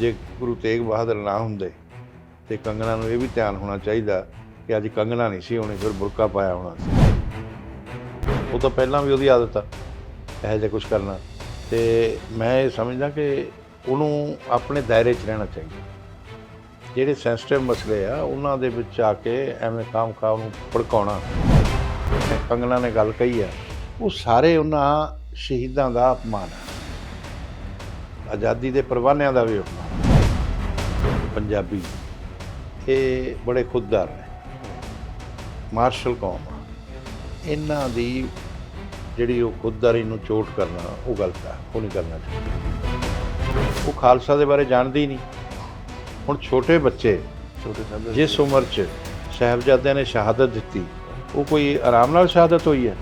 ਜੇ ਗੁਰੂ ਤੇਗ ਬਹਾਦਰ ਨਾ ਹੁੰਦੇ, ਤੇ ਕੰਗਣਾ ਨੂੰ ਇਹ ਵੀ ਧਿਆਨ ਹੋਣਾ ਚਾਹੀਦਾ ਕਿ ਅੱਜ ਕੰਗਣਾ ਨਹੀਂ ਸੀ ਉਹਨੇ ਫਿਰ ਬੁਰਕਾ ਪਾਇਆ ਹੋਣਾ ਸੀ। ਉਹ ਤਾਂ ਪਹਿਲਾਂ ਵੀ ਉਹਦੀ ਆਦਤ ਆ, ਇਹੋ ਜਿਹਾ ਕੁਝ ਕਰਨਾ। ਤੇ ਮੈਂ ਇਹ ਸਮਝਦਾ ਕਿ ਉਹਨੂੰ ਆਪਣੇ ਦਾਇਰੇ 'ਚ ਰਹਿਣਾ ਚਾਹੀਦਾ। ਜਿਹੜੇ ਸੈਂਸਿਟਿਵ ਮਸਲੇ ਆ, ਉਹਨਾਂ ਦੇ ਵਿੱਚ ਆ ਕੇ ਐਵੇਂ ਕਾਮ ਕਾਮ ਨੂੰ ਭੜਕਾਉਣਾ। ਕੰਗਣਾ ਨੇ ਗੱਲ ਕਹੀ ਆ, ਉਹ ਸਾਰੇ ਉਹਨਾਂ ਸ਼ਹੀਦਾਂ ਦਾ ਅਪਮਾਨ ਹੈ ਆਜ਼ਾਦੀ ਦੇ ਪਰਵਾਨਿਆਂ ਦਾ ਵੀ ਅਪਮਾਨ ਪੰਜਾਬੀ ਇਹ ਬੜੇ ਖੁਦਦਾਰ ਨੇ। ਮਾਰਸ਼ਲ ਕੌਮ। ਇਹਨਾਂ ਦੀ ਜਿਹੜੀ ਉਹ ਖੁਦਦਾਰੀ ਨੂੰ ਚੋਟ ਕਰਨਾ ਉਹ ਗਲਤ ਹੈ ਉਹ ਨਹੀਂ ਕਰਨਾ ਚਾਹੀਦਾ। ਉਹ ਖਾਲਸਾ ਦੇ ਬਾਰੇ ਜਾਣਦੇ ਹੀ ਨਹੀਂ। ਹੁਣ ਛੋਟੇ ਬੱਚੇ ਛੋਟੇ ਸਾਹਿਬ ਜਿਸ ਉਮਰ 'ਚ ਸਾਹਿਬਜ਼ਾਦਿਆਂ ਨੇ ਸ਼ਹਾਦਤ ਦਿੱਤੀ ਉਹ ਕੋਈ ਆਰਾਮ ਨਾਲ ਸ਼ਹਾਦਤ ਹੋਈ ਹੈ?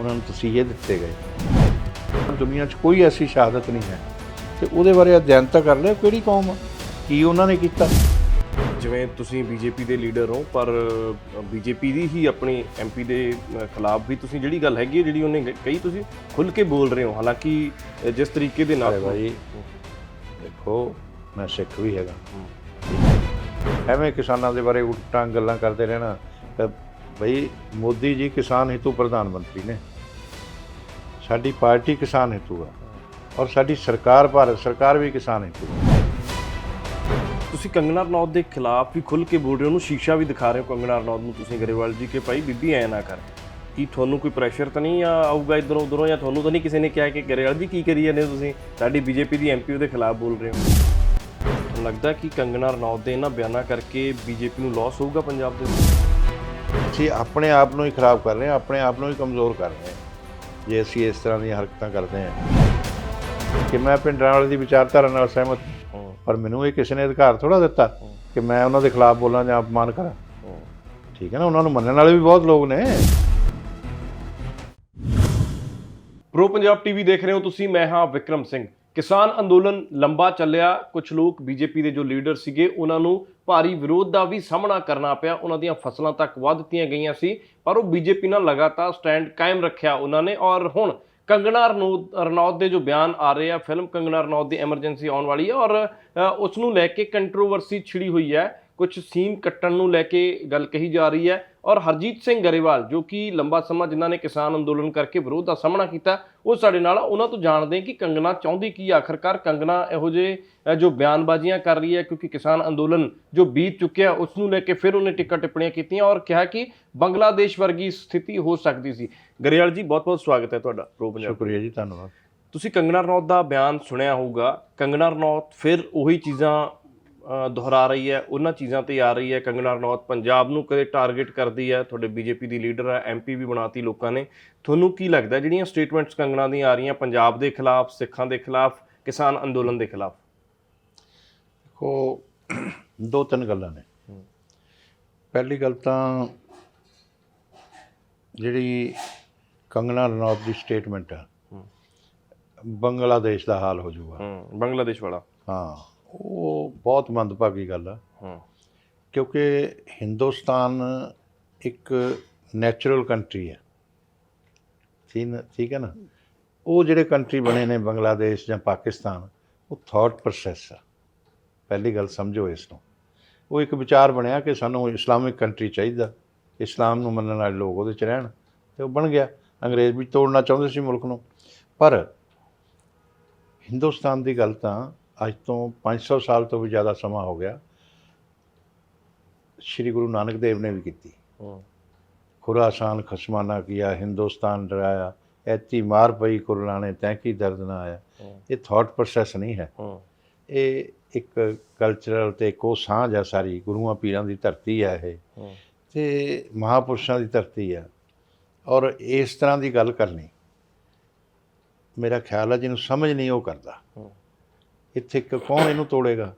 ਉਹਨਾਂ ਨੂੰ ਤਸੀਹੇ ਦਿੱਤੇ ਗਏ। ਦੁਨੀਆ 'ਚ ਕੋਈ ਐਸੀ ਸ਼ਹਾਦਤ ਨਹੀਂ ਹੈ ਤੇ ਉਹਦੇ ਬਾਰੇ ਅਧਿਐਨ ਤਾਂ ਕਰ ਲਿਆ ਕਿਹੜੀ ਕੌਮ ਆ? ਕੀ ਉਹਨਾਂ ਨੇ ਕੀਤਾ? ਜਿਵੇਂ ਤੁਸੀਂ ਬੀਜੇਪੀ ਦੇ ਲੀਡਰ ਹੋ ਪਰ ਬੀਜੇਪੀ ਦੀ ਹੀ ਆਪਣੀ ਐਮਪੀ ਦੇ ਖਿਲਾਫ ਵੀ ਤੁਸੀਂ ਜਿਹੜੀ ਗੱਲ ਹੈਗੀ ਹੈ ਜਿਹੜੀ ਉਹਨੇ ਕਹੀ ਤੁਸੀਂ ਖੁੱਲ ਕੇ ਬੋਲ ਰਹੇ ਹੋ। ਹਾਲਾਂਕਿ ਜਿਸ ਤਰੀਕੇ ਦੇ ਨਾਲ ਭਾਈ ਦੇਖੋ ਮੈਂ ਸਿੱਖ ਵੀ ਹੈਗਾ। ਐਵੇਂ ਕਿਸਾਨਾਂ ਦੇ ਬਾਰੇ ਉਲਟਾਂ ਗੱਲਾਂ ਕਰਦੇ ਰਹਿਣਾ ਤਾਂ ਬਈ ਮੋਦੀ ਜੀ ਕਿਸਾਨ ਹਿੱਤੂ ਪ੍ਰਧਾਨ ਮੰਤਰੀ ਨੇ। ਸਾਡੀ ਪਾਰਟੀ ਕਿਸਾਨ ਹਿੱਤੂ ਆ। ਔਰ ਸਾਡੀ ਸਰਕਾਰ ਭਾਰਤ ਸਰਕਾਰ ਵੀ ਕਿਸਾਨ ਆ ਤੁਸੀਂ ਕੰਗਨਾ ਰਣੌਤ ਦੇ ਖਿਲਾਫ ਵੀ ਖੁੱਲ ਕੇ ਬੋਲ ਰਹੇ ਹੋ ਉਹਨੂੰ ਸ਼ੀਸ਼ਾ ਵੀ ਦਿਖਾ ਰਹੇ ਹੋ ਕੰਗਨਾ ਰਣੌਤ ਨੂੰ ਤੁਸੀਂ ਗਰੇਵਾਲ ਜੀ ਕਿ ਭਾਈ ਬੀਬੀ ਐ ਨਾ ਕਰ। ਕੀ ਤੁਹਾਨੂੰ ਕੋਈ ਪ੍ਰੈਸ਼ਰ ਤਾਂ ਨਹੀਂ ਆ ਆਊਗਾ ਇਧਰੋਂ ਉਧਰੋਂ ਜਾਂ ਤੁਹਾਨੂੰ ਤਾਂ ਨਹੀਂ ਕਿਸੇ ਨੇ ਕਿਹਾ ਕਿ ਗਰੇਵਾਲ ਜੀ ਕੀ ਕਰੀ ਜਾਂਦੇ ਹੋ ਤੁਸੀਂ? ਸਾਡੀ ਬੀਜੇਪੀ ਦੀ ਐਮਪੀ ਉਹਦੇ ਖਿਲਾਫ ਬੋਲ ਰਹੇ ਹੋ। ਲੱਗਦਾ ਕਿ ਕੰਗਨਾ ਰਣੌਤ ਦੇ ਇਹਨਾਂ ਬਿਆਨਾਂ ਕਰਕੇ ਬੀਜੇਪੀ ਨੂੰ ਲਾਸ ਹੋਊਗਾ ਪੰਜਾਬ ਦੇ ਵਿੱਚ? ਅਸੀਂ ਆਪਣੇ ਆਪ ਨੂੰ ਹੀ ਖਰਾਬ ਕਰ ਰਹੇ ਹਾਂ ਆਪਣੇ ਆਪ ਨੂੰ ਹੀ ਕਮਜ਼ੋਰ ਕਰ ਰਹੇ ਹਾਂ। ਜੇ ਅਸੀਂ ਇਸ ਤਰ੍ਹਾਂ ਦੀਆਂ ਹਰਕਤਾਂ ਕਰਦੇ ਹਾਂ। ਕਿ ਮੈਂ ਪਿੰਡਰਾਂ ਵਾਲੇ ਦੀ ਵਿਚਾਰਧਾਰਾ ਨਾਲ ਸਹਿਮਤ ਹਾਂ। ਪਰ ਮੈਨੂੰ ਇਹ ਕਿਸੇ ਨੇ ਅਧਿਕਾਰ ਥੋੜਾ ਦਿੱਤਾ ਕਿ ਮੈਂ ਉਹਨਾਂ ਦੇ ਖਿਲਾਫ ਬੋਲਾਂ ਜਾਂ ਅਪਮਾਨ ਕਰਾਂ। ਠੀਕ ਹੈ ਨਾ ਉਹਨਾਂ ਨੂੰ ਮੰਨਣ ਵਾਲੇ ਵੀ ਬਹੁਤ ਲੋਕ ਨੇ। ਪ੍ਰੋ ਪੰਜਾਬ ਟੀਵੀ ਦੇਖ ਰਹੇ ਹੋ ਤੁਸੀਂ ਮੈਂ ਹਾਂ ਵਿਕਰਮ ਸਿੰਘ। ਕਿਸਾਨ ਅੰਦੋਲਨ ਲੰਬਾ ਚੱਲਿਆ। ਕੁਝ ਲੋਕ ਬੀਜੇਪੀ ਦੇ ਜੋ ਲੀਡਰ ਸੀਗੇ ਉਹਨਾਂ ਨੂੰ ਭਾਰੀ ਵਿਰੋਧ ਦਾ ਵੀ ਸਾਹਮਣਾ ਕਰਨਾ ਪਿਆ। ਉਹਨਾਂ ਦੀਆਂ ਫਸਲਾਂ ਤੱਕ ਵੱਧ ਦਿੱਤੀਆਂ ਗਈਆਂ ਸੀ ਪਰ ਉਹ ਬੀਜੇਪੀ ਨਾਲ ਲਗਾਤਾਰ ਸਟੈਂਡ ਕਾਇਮ ਰੱਖਿਆ ਉਹਨਾਂ ਨੇ। ਔਰ ਹੁਣ ਕੰਗਣਾ ਰਣੌਤ ਰਣੌਤ ਦੇ ਜੋ ਬਿਆਨ ਆ ਰਹੇ ਆ ਫਿਲਮ ਕੰਗਣਾ ਰਣੌਤ ਦੀ ਐਮਰਜੈਂਸੀ ਆਉਣ ਵਾਲੀ ਹੈ ਔਰ ਅ, ਉਸ ਨੂੰ ਲੈ ਕੇ ਕੰਟਰੋਵਰਸੀ ਛਿੜੀ ਹੋਈ ਹੈ। ਕੁਝ ਸੀਨ ਕੱਟਣ ਨੂੰ ਲੈ ਕੇ ਗੱਲ ਕਹੀ ਜਾ ਰਹੀ ਹੈ ਔਰ ਹਰਜੀਤ ਸਿੰਘ ਗਰੇਵਾਲ ਜੋ ਕਿ ਲੰਬਾ ਸਮਾਂ ਜਿਨ੍ਹਾਂ ਨੇ ਕਿਸਾਨ ਅੰਦੋਲਨ ਕਰਕੇ ਵਿਰੋਧ ਦਾ ਸਾਹਮਣਾ ਕੀਤਾ ਉਹ ਸਾਡੇ ਨਾਲ। ਉਹਨਾਂ ਤੋਂ ਜਾਣਦੇ ਕਿ ਕੰਗਨਾ ਚਾਹੁੰਦੀ ਕੀ। ਆਖਰਕਾਰ ਕੰਗਨਾ ਇਹੋ ਅ, ਜੋ ਬਿਆਨਬਾਜ਼ੀਆਂ ਕਰ ਰਹੀ ਹੈ ਕਿਉਂਕਿ ਕਿਸਾਨ ਅੰਦੋਲਨ ਜੋ ਬੀਤ ਚੁੱਕਿਆ ਉਸ ਨੂੰ ਲੈ ਕੇ ਫਿਰ ਉਹਨੇ ਟਿੱਕਾ ਟਿੱਪਣੀਆਂ ਕੀਤੀਆਂ ਔਰ ਕਿਹਾ ਕਿ ਬੰਗਲਾਦੇਸ਼ ਵਰਗੀ ਸਥਿਤੀ ਹੋ ਸਕਦੀ ਸੀ ਗਰੇਵਾਲ ਜੀ ਬਹੁਤ ਬਹੁਤ ਸਵਾਗਤ ਹੈ ਤੁਹਾਡਾ ਪ੍ਰੋ ਪੰਜਾਬ ਸ਼ੁਕਰੀਆ ਜੀ ਧੰਨਵਾਦ ਤੁਸੀਂ ਕੰਗਨਾ ਰਣੌਤ ਦਾ ਬਿਆਨ ਸੁਣਿਆ ਹੋਊਗਾ ਕੰਗਨਾ ਰਣੌਤ ਫਿਰ ਉਹੀ ਚੀਜ਼ਾਂ ਦੁਹਰਾ ਰਹੀ ਹੈ ਉਹਨਾਂ ਚੀਜ਼ਾਂ ਤੇ ਆ ਰਹੀ ਹੈ। ਕੰਗਨਾ ਰਣੌਤ ਪੰਜਾਬ ਨੂੰ ਕਦੇ ਟਾਰਗੇਟ ਕਰਦੀ ਹੈ? ਤੁਹਾਡੇ ਬੀਜੇਪੀ ਦੀ ਲੀਡਰ ਹੈ ਐਮਪੀ ਵੀ ਬਣਾਤੀ ਲੋਕਾਂ ਨੇ। ਤੁਹਾਨੂੰ ਕੀ ਲੱਗਦਾ ਜਿਹੜੀਆਂ ਸਟੇਟਮੈਂਟਸ ਕੰਗਨਾ ਦੀਆਂ ਆ ਰਹੀਆਂ ਪੰਜਾਬ ਦੇ ਖਿਲਾਫ ਸਿੱਖਾਂ ਦੇ ਖਿਲਾਫ ਕਿਸਾਨ ਅੰਦੋਲਨ ਦੇ ਖਿਲਾਫ? ਦੇਖੋ ਦੋ ਤਿੰਨ ਗੱਲਾਂ ਨੇ। ਪਹਿਲੀ ਗੱਲ ਤਾਂ ਜਿਹੜੀ ਕੰਗਣਾ ਰਣੌਤ ਦੀ ਸਟੇਟਮੈਂਟ ਆ ਬੰਗਲਾਦੇਸ਼ ਦਾ ਹਾਲ ਹੋ ਜਾਊਗਾ। ਬੰਗਲਾਦੇਸ਼ ਵਾਲਾ। ਹਾਂ। ਉਹ ਬਹੁਤ ਮੰਦਭਾਗੀ ਗੱਲ ਆ। ਹੂੰ। ਕਿਉਂਕਿ ਹਿੰਦੁਸਤਾਨ ਇੱਕ ਨੈਚੁਰਲ ਕੰਟਰੀ ਹੈ ਠੀਕ ਹੈ ਨਾ? ਉਹ ਜਿਹੜੇ ਕੰਟਰੀ ਬਣੇ ਨੇ ਬੰਗਲਾਦੇਸ਼ ਜਾਂ ਪਾਕਿਸਤਾਨ ਉਹ ਥਾਟ ਪ੍ਰੋਸੈਸ ਆ। ਪਹਿਲੀ ਗੱਲ ਸਮਝੋ ਇਸ ਨੂੰ। ਉਹ ਇੱਕ ਵਿਚਾਰ ਬਣਿਆ ਕਿ ਸਾਨੂੰ ਇਸਲਾਮਿਕ ਕੰਟਰੀ ਚਾਹੀਦਾ। ਇਸਲਾਮ ਨੂੰ ਮੰਨਣ ਵਾਲੇ ਲੋਕ ਉਹਦੇ ਚ ਰਹਿਣ ਤੇ ਉਹ ਬਣ ਗਿਆ। ਅੰਗਰੇਜ਼ ਵੀ ਤੋੜਨਾ ਚਾਹੁੰਦੇ ਸੀ ਮੁਲਕ ਨੂੰ। ਪਰ ਹਿੰਦੁਸਤਾਨ ਦੀ ਗੱਲ ਤਾਂ ਅੱਜ ਤੋਂ 500 ਸਾਲ ਤੋਂ ਵੀ ਜ਼ਿਆਦਾ ਸਮਾਂ ਹੋ ਗਿਆ। ਸ੍ਰੀ ਗੁਰੂ ਨਾਨਕ ਦੇਵ ਨੇ ਵੀ ਕੀਤੀ। ਹੂੰ। ਖੁਰਾਸਾਨ ਖਸਮਾਨਾ ਕੀਆ ਹਿੰਦੁਸਤਾਨ ਡਰਾਇਆ ਐਤੀ ਮਾਰ ਪਈ ਕੁਰਲਾਣੇ ਤੈਂ ਕੀ ਦਰਦ ਨਾ ਆਇਆ। ਇਹ ਥਾਟ ਪ੍ਰੋਸੈਸ ਨਹੀਂ ਹੈ। ਹੂੰ। ਇਹ ਇੱਕ ਕਲਚਰਲ ਤੇ ਕੋ ਸਾਂਝ ਆ ਸਾਰੀ ਗੁਰੂਆਂ ਪੀਰਾਂ ਦੀ ਧਰਤੀ ਹੈ ਇਹ। ਤੇ ਮਹਾਪੁਰਸ਼ਾਂ ਦੀ ਧਰਤੀ ਆ। ਔਰ ਇਸ ਤਰ੍ਹਾਂ ਦੀ ਗੱਲ ਕਰਨੀ। ਮੇਰਾ ਖਿਆਲ ਹੈ ਜਿਹਨੂੰ ਸਮਝ ਨਹੀਂ ਉਹ ਕਰਦਾ। ਹੂੰ। ਇੱਥੇ ਕੌਣ ਇਹਨੂੰ ਤੋੜੇਗਾ?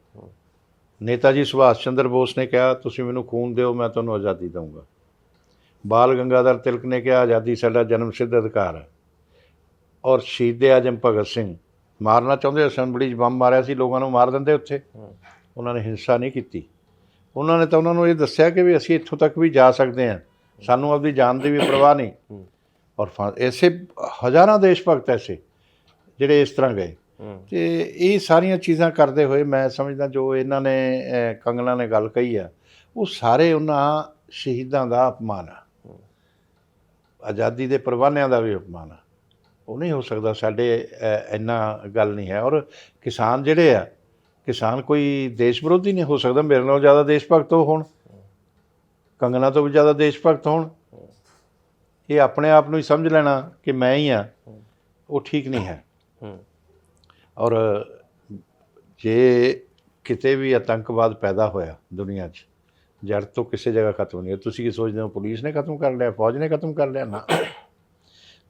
ਨੇਤਾ ਜੀ ਸੁਭਾਸ਼ ਚੰਦਰ ਬੋਸ ਨੇ ਕਿਹਾ ਤੁਸੀਂ ਮੈਨੂੰ ਖੂਨ ਦਿਓ ਮੈਂ ਤੁਹਾਨੂੰ ਆਜ਼ਾਦੀ ਦਊਂਗਾ। ਬਾਲ ਗੰਗਾਧਰ ਤਿਲਕ ਨੇ ਕਿਹਾ ਆਜ਼ਾਦੀ ਸਾਡਾ ਜਨਮ ਸਿੱਧ ਅਧਿਕਾਰ ਹੈ। ਔਰ ਸ਼ਹੀਦ ਆਜਮ ਭਗਤ ਸਿੰਘ ਮਾਰਨਾ ਚਾਹੁੰਦੇ ਅਸੈਂਬਲੀ 'ਚ ਬੰਬ ਮਾਰਿਆ ਸੀ ਲੋਕਾਂ ਨੂੰ ਮਾਰ ਦਿੰਦੇ ਉੱਥੇ? ਉਹਨਾਂ ਨੇ ਹਿੰਸਾ ਨਹੀਂ ਕੀਤੀ। ਉਹਨਾਂ ਨੇ ਤਾਂ ਉਹਨਾਂ ਨੂੰ ਇਹ ਦੱਸਿਆ ਕਿ ਵੀ ਅਸੀਂ ਇੱਥੋਂ ਤੱਕ ਵੀ ਜਾ ਸਕਦੇ ਹਾਂ। ਸਾਨੂੰ ਆਪਣੀ ਜਾਨ ਦੀ ਵੀ ਪਰਵਾਹ ਨਹੀਂ। ਔਰ ਐਸੇ ਹਜ਼ਾਰਾਂ ਦੇਸ਼ ਭਗਤ ਐਸੇ ਜਿਹੜੇ ਇਸ ਤਰ੍ਹਾਂ ਗਏ। ਤੇ ਇਹ ਸਾਰੀਆਂ ਚੀਜ਼ਾਂ ਕਰਦੇ ਹੋਏ ਮੈਂ ਸਮਝਦਾ ਜੋ ਇਹਨਾਂ ਨੇ ਅਹ, ਨੇ ਗੱਲ ਕਹੀ ਆ ਉਹ ਸਾਰੇ ਉਹਨਾਂ ਸ਼ਹੀਦਾਂ ਦਾ ਅਪਮਾਨ ਆ। ਆਜ਼ਾਦੀ ਦੇ ਪਰਵਾਨਿਆਂ ਦਾ ਵੀ ਅਪਮਾਨ ਆ। ਉਹ ਨਹੀਂ ਹੋ ਸਕਦਾ ਸਾਡੇ ਇੰਨਾ ਗੱਲ ਨਹੀਂ ਹੈ। ਔਰ ਕਿਸਾਨ ਜਿਹੜੇ ਆ ਕਿਸਾਨ ਕੋਈ ਦੇਸ਼ ਵਿਰੋਧੀ ਨਹੀਂ ਹੋ ਸਕਦਾ ਮੇਰੇ ਨਾਲੋਂ ਜ਼ਿਆਦਾ ਦੇਸ਼ ਭਗਤ ਉਹ ਹੋਣ। ਕੰਗਨਾ ਤੋਂ ਵੀ ਜ਼ਿਆਦਾ ਦੇਸ਼ ਭਗਤ ਹੋਣ। ਇਹ ਆਪਣੇ ਆਪ ਨੂੰ ਹੀ ਸਮਝ ਲੈਣਾ ਕਿ ਮੈਂ ਹੀ ਆ ਉਹ ਠੀਕ ਨਹੀਂ ਹੈ। ਔਰ ਜੇ ਕਿਤੇ ਵੀ ਆਤੰਕਵਾਦ ਪੈਦਾ ਹੋਇਆ ਦੁਨੀਆ 'ਚ, ਜੜ ਤੋਂ ਕਿਸੇ ਜਗ੍ਹਾ ਖਤਮ ਨਹੀਂ ਹੋਇਆ, ਤੁਸੀਂ ਕੀ ਸੋਚਦੇ ਹੋ, ਪੁਲਿਸ ਨੇ ਖਤਮ ਕਰ ਲਿਆ, ਫੌਜ ਨੇ ਖਤਮ ਕਰ ਲਿਆ? ਨਾ।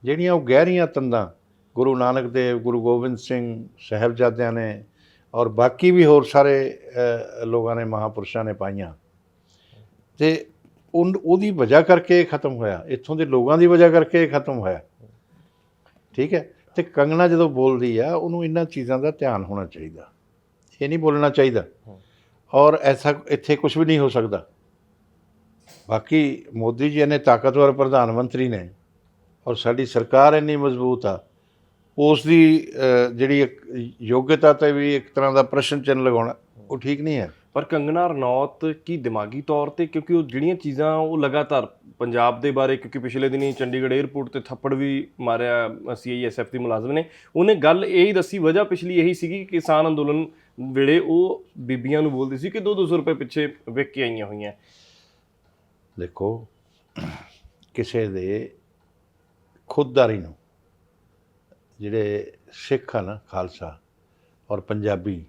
ਜਿਹੜੀਆਂ ਉਹ ਗਹਿਰੀਆਂ ਤੰਦਾਂ, ਗੁਰੂ ਨਾਨਕ ਦੇਵ, ਗੁਰੂ ਗੋਬਿੰਦ ਸਿੰਘ ਸਾਹਿਬਜ਼ਾਦਿਆਂ ਨੇ ਔਰ ਬਾਕੀ ਵੀ ਹੋਰ ਸਾਰੇ ਲੋਕਾਂ ਨੇ, ਮਹਾਪੁਰਸ਼ਾਂ ਨੇ ਪਾਈਆਂ, ਤੇ ਉਨ- ਉਹਦੀ ਵਜ੍ਹਾ ਕਰਕੇ ਇਹ ਖਤਮ ਹੋਇਆ, ਇੱਥੋਂ ਦੇ ਲੋਕਾਂ ਦੀ ਵਜ੍ਹਾ ਕਰਕੇ ਇਹ ਖਤਮ ਹੋਇਆ। ਠੀਕ ਹੈ? ਤੇ ਕੰਗਣਾ ਜਦੋਂ ਬੋਲਦੀ ਆ, ਉਹਨੂੰ ਇਹਨਾਂ ਚੀਜ਼ਾਂ ਦਾ ਧਿਆਨ ਹੋਣਾ ਚਾਹੀਦਾ। ਇਹ ਨਹੀਂ ਬੋਲਣਾ ਚਾਹੀਦਾ। ਔਰ ਐਸਾ ਇੱਥੇ ਕੁਝ ਵੀ ਨਹੀਂ ਹੋ ਸਕਦਾ। ਬਾਕੀ ਮੋਦੀ ਜੀ ਨੇ ਤਾਕਤਵਰ ਪ੍ਰਧਾਨ ਮੰਤਰੀ ਨੇ ਔਰ ਸਾਡੀ ਸਰਕਾਰ ਇੰਨੀ ਮਜ਼ਬੂਤ ਆ ਉਸ ਦੀ ਜਿਹੜੀ ਇੱਕ ਯੋਗਤਾ ਤੇ ਵੀ ਇੱਕ ਤਰ੍ਹਾਂ ਦਾ ਪ੍ਰਸ਼ਨ ਚਿੰਨ੍ਹ ਲਗਾਉਣਾ, ਉਹ ਠੀਕ ਨਹੀਂ ਹੈ। ਪਰ ਕੰਗਨਾ ਰਣੌਤ ਕੀ ਦਿਮਾਗੀ ਤੌਰ ਤੇ, ਕਿਉਂਕਿ ਉਹ ਜਿਹੜੀਆਂ ਚੀਜ਼ਾਂ ਉਹ ਲਗਾਤਾਰ ਪੰਜਾਬ ਦੇ ਬਾਰੇ ਕਿਉਂਕਿ ਪਿਛਲੇ ਦਿਨੀ ਚੰਡੀਗੜ੍ਹ 에ਅਰਪੋਰਟ ਤੇ ਥੱਪੜ ਵੀ ਮਾਰਿਆ ਸੀਆਈਐਸਐਫ ਦੀ ਮੁਲਾਜ਼ਮ ਨੇ। ਉਹਨੇ ਗੱਲ ਇਹੀ ਦੱਸੀ ਵਜ੍ਹਾ ਪਿਛਲੀ ਇਹੀ ਸੀਗੀ ਕਿ ਕਿਸਾਨ ਅੰਦੋਲਨ ਵੇਲੇ ਉਹ ਬੀਬੀਆਂ ਨੂੰ ਬੋਲਦੀ ਸੀ ਕਿ 2-200 ਰੁਪਏ ਪਿੱਛੇ ਵਿਕ ਕੇ ਆਈਆਂ ਹੋਈਆਂ। ਦੇਖੋ ਕਿਸੇ ਦੇ ਖੁਦਦਾਰੀ ਨੂੰ ਜਿਹੜੇ ਸਿੱਖ ਆ ਨਾ ਖਾਲਸਾ ਔਰ ਪੰਜਾਬੀ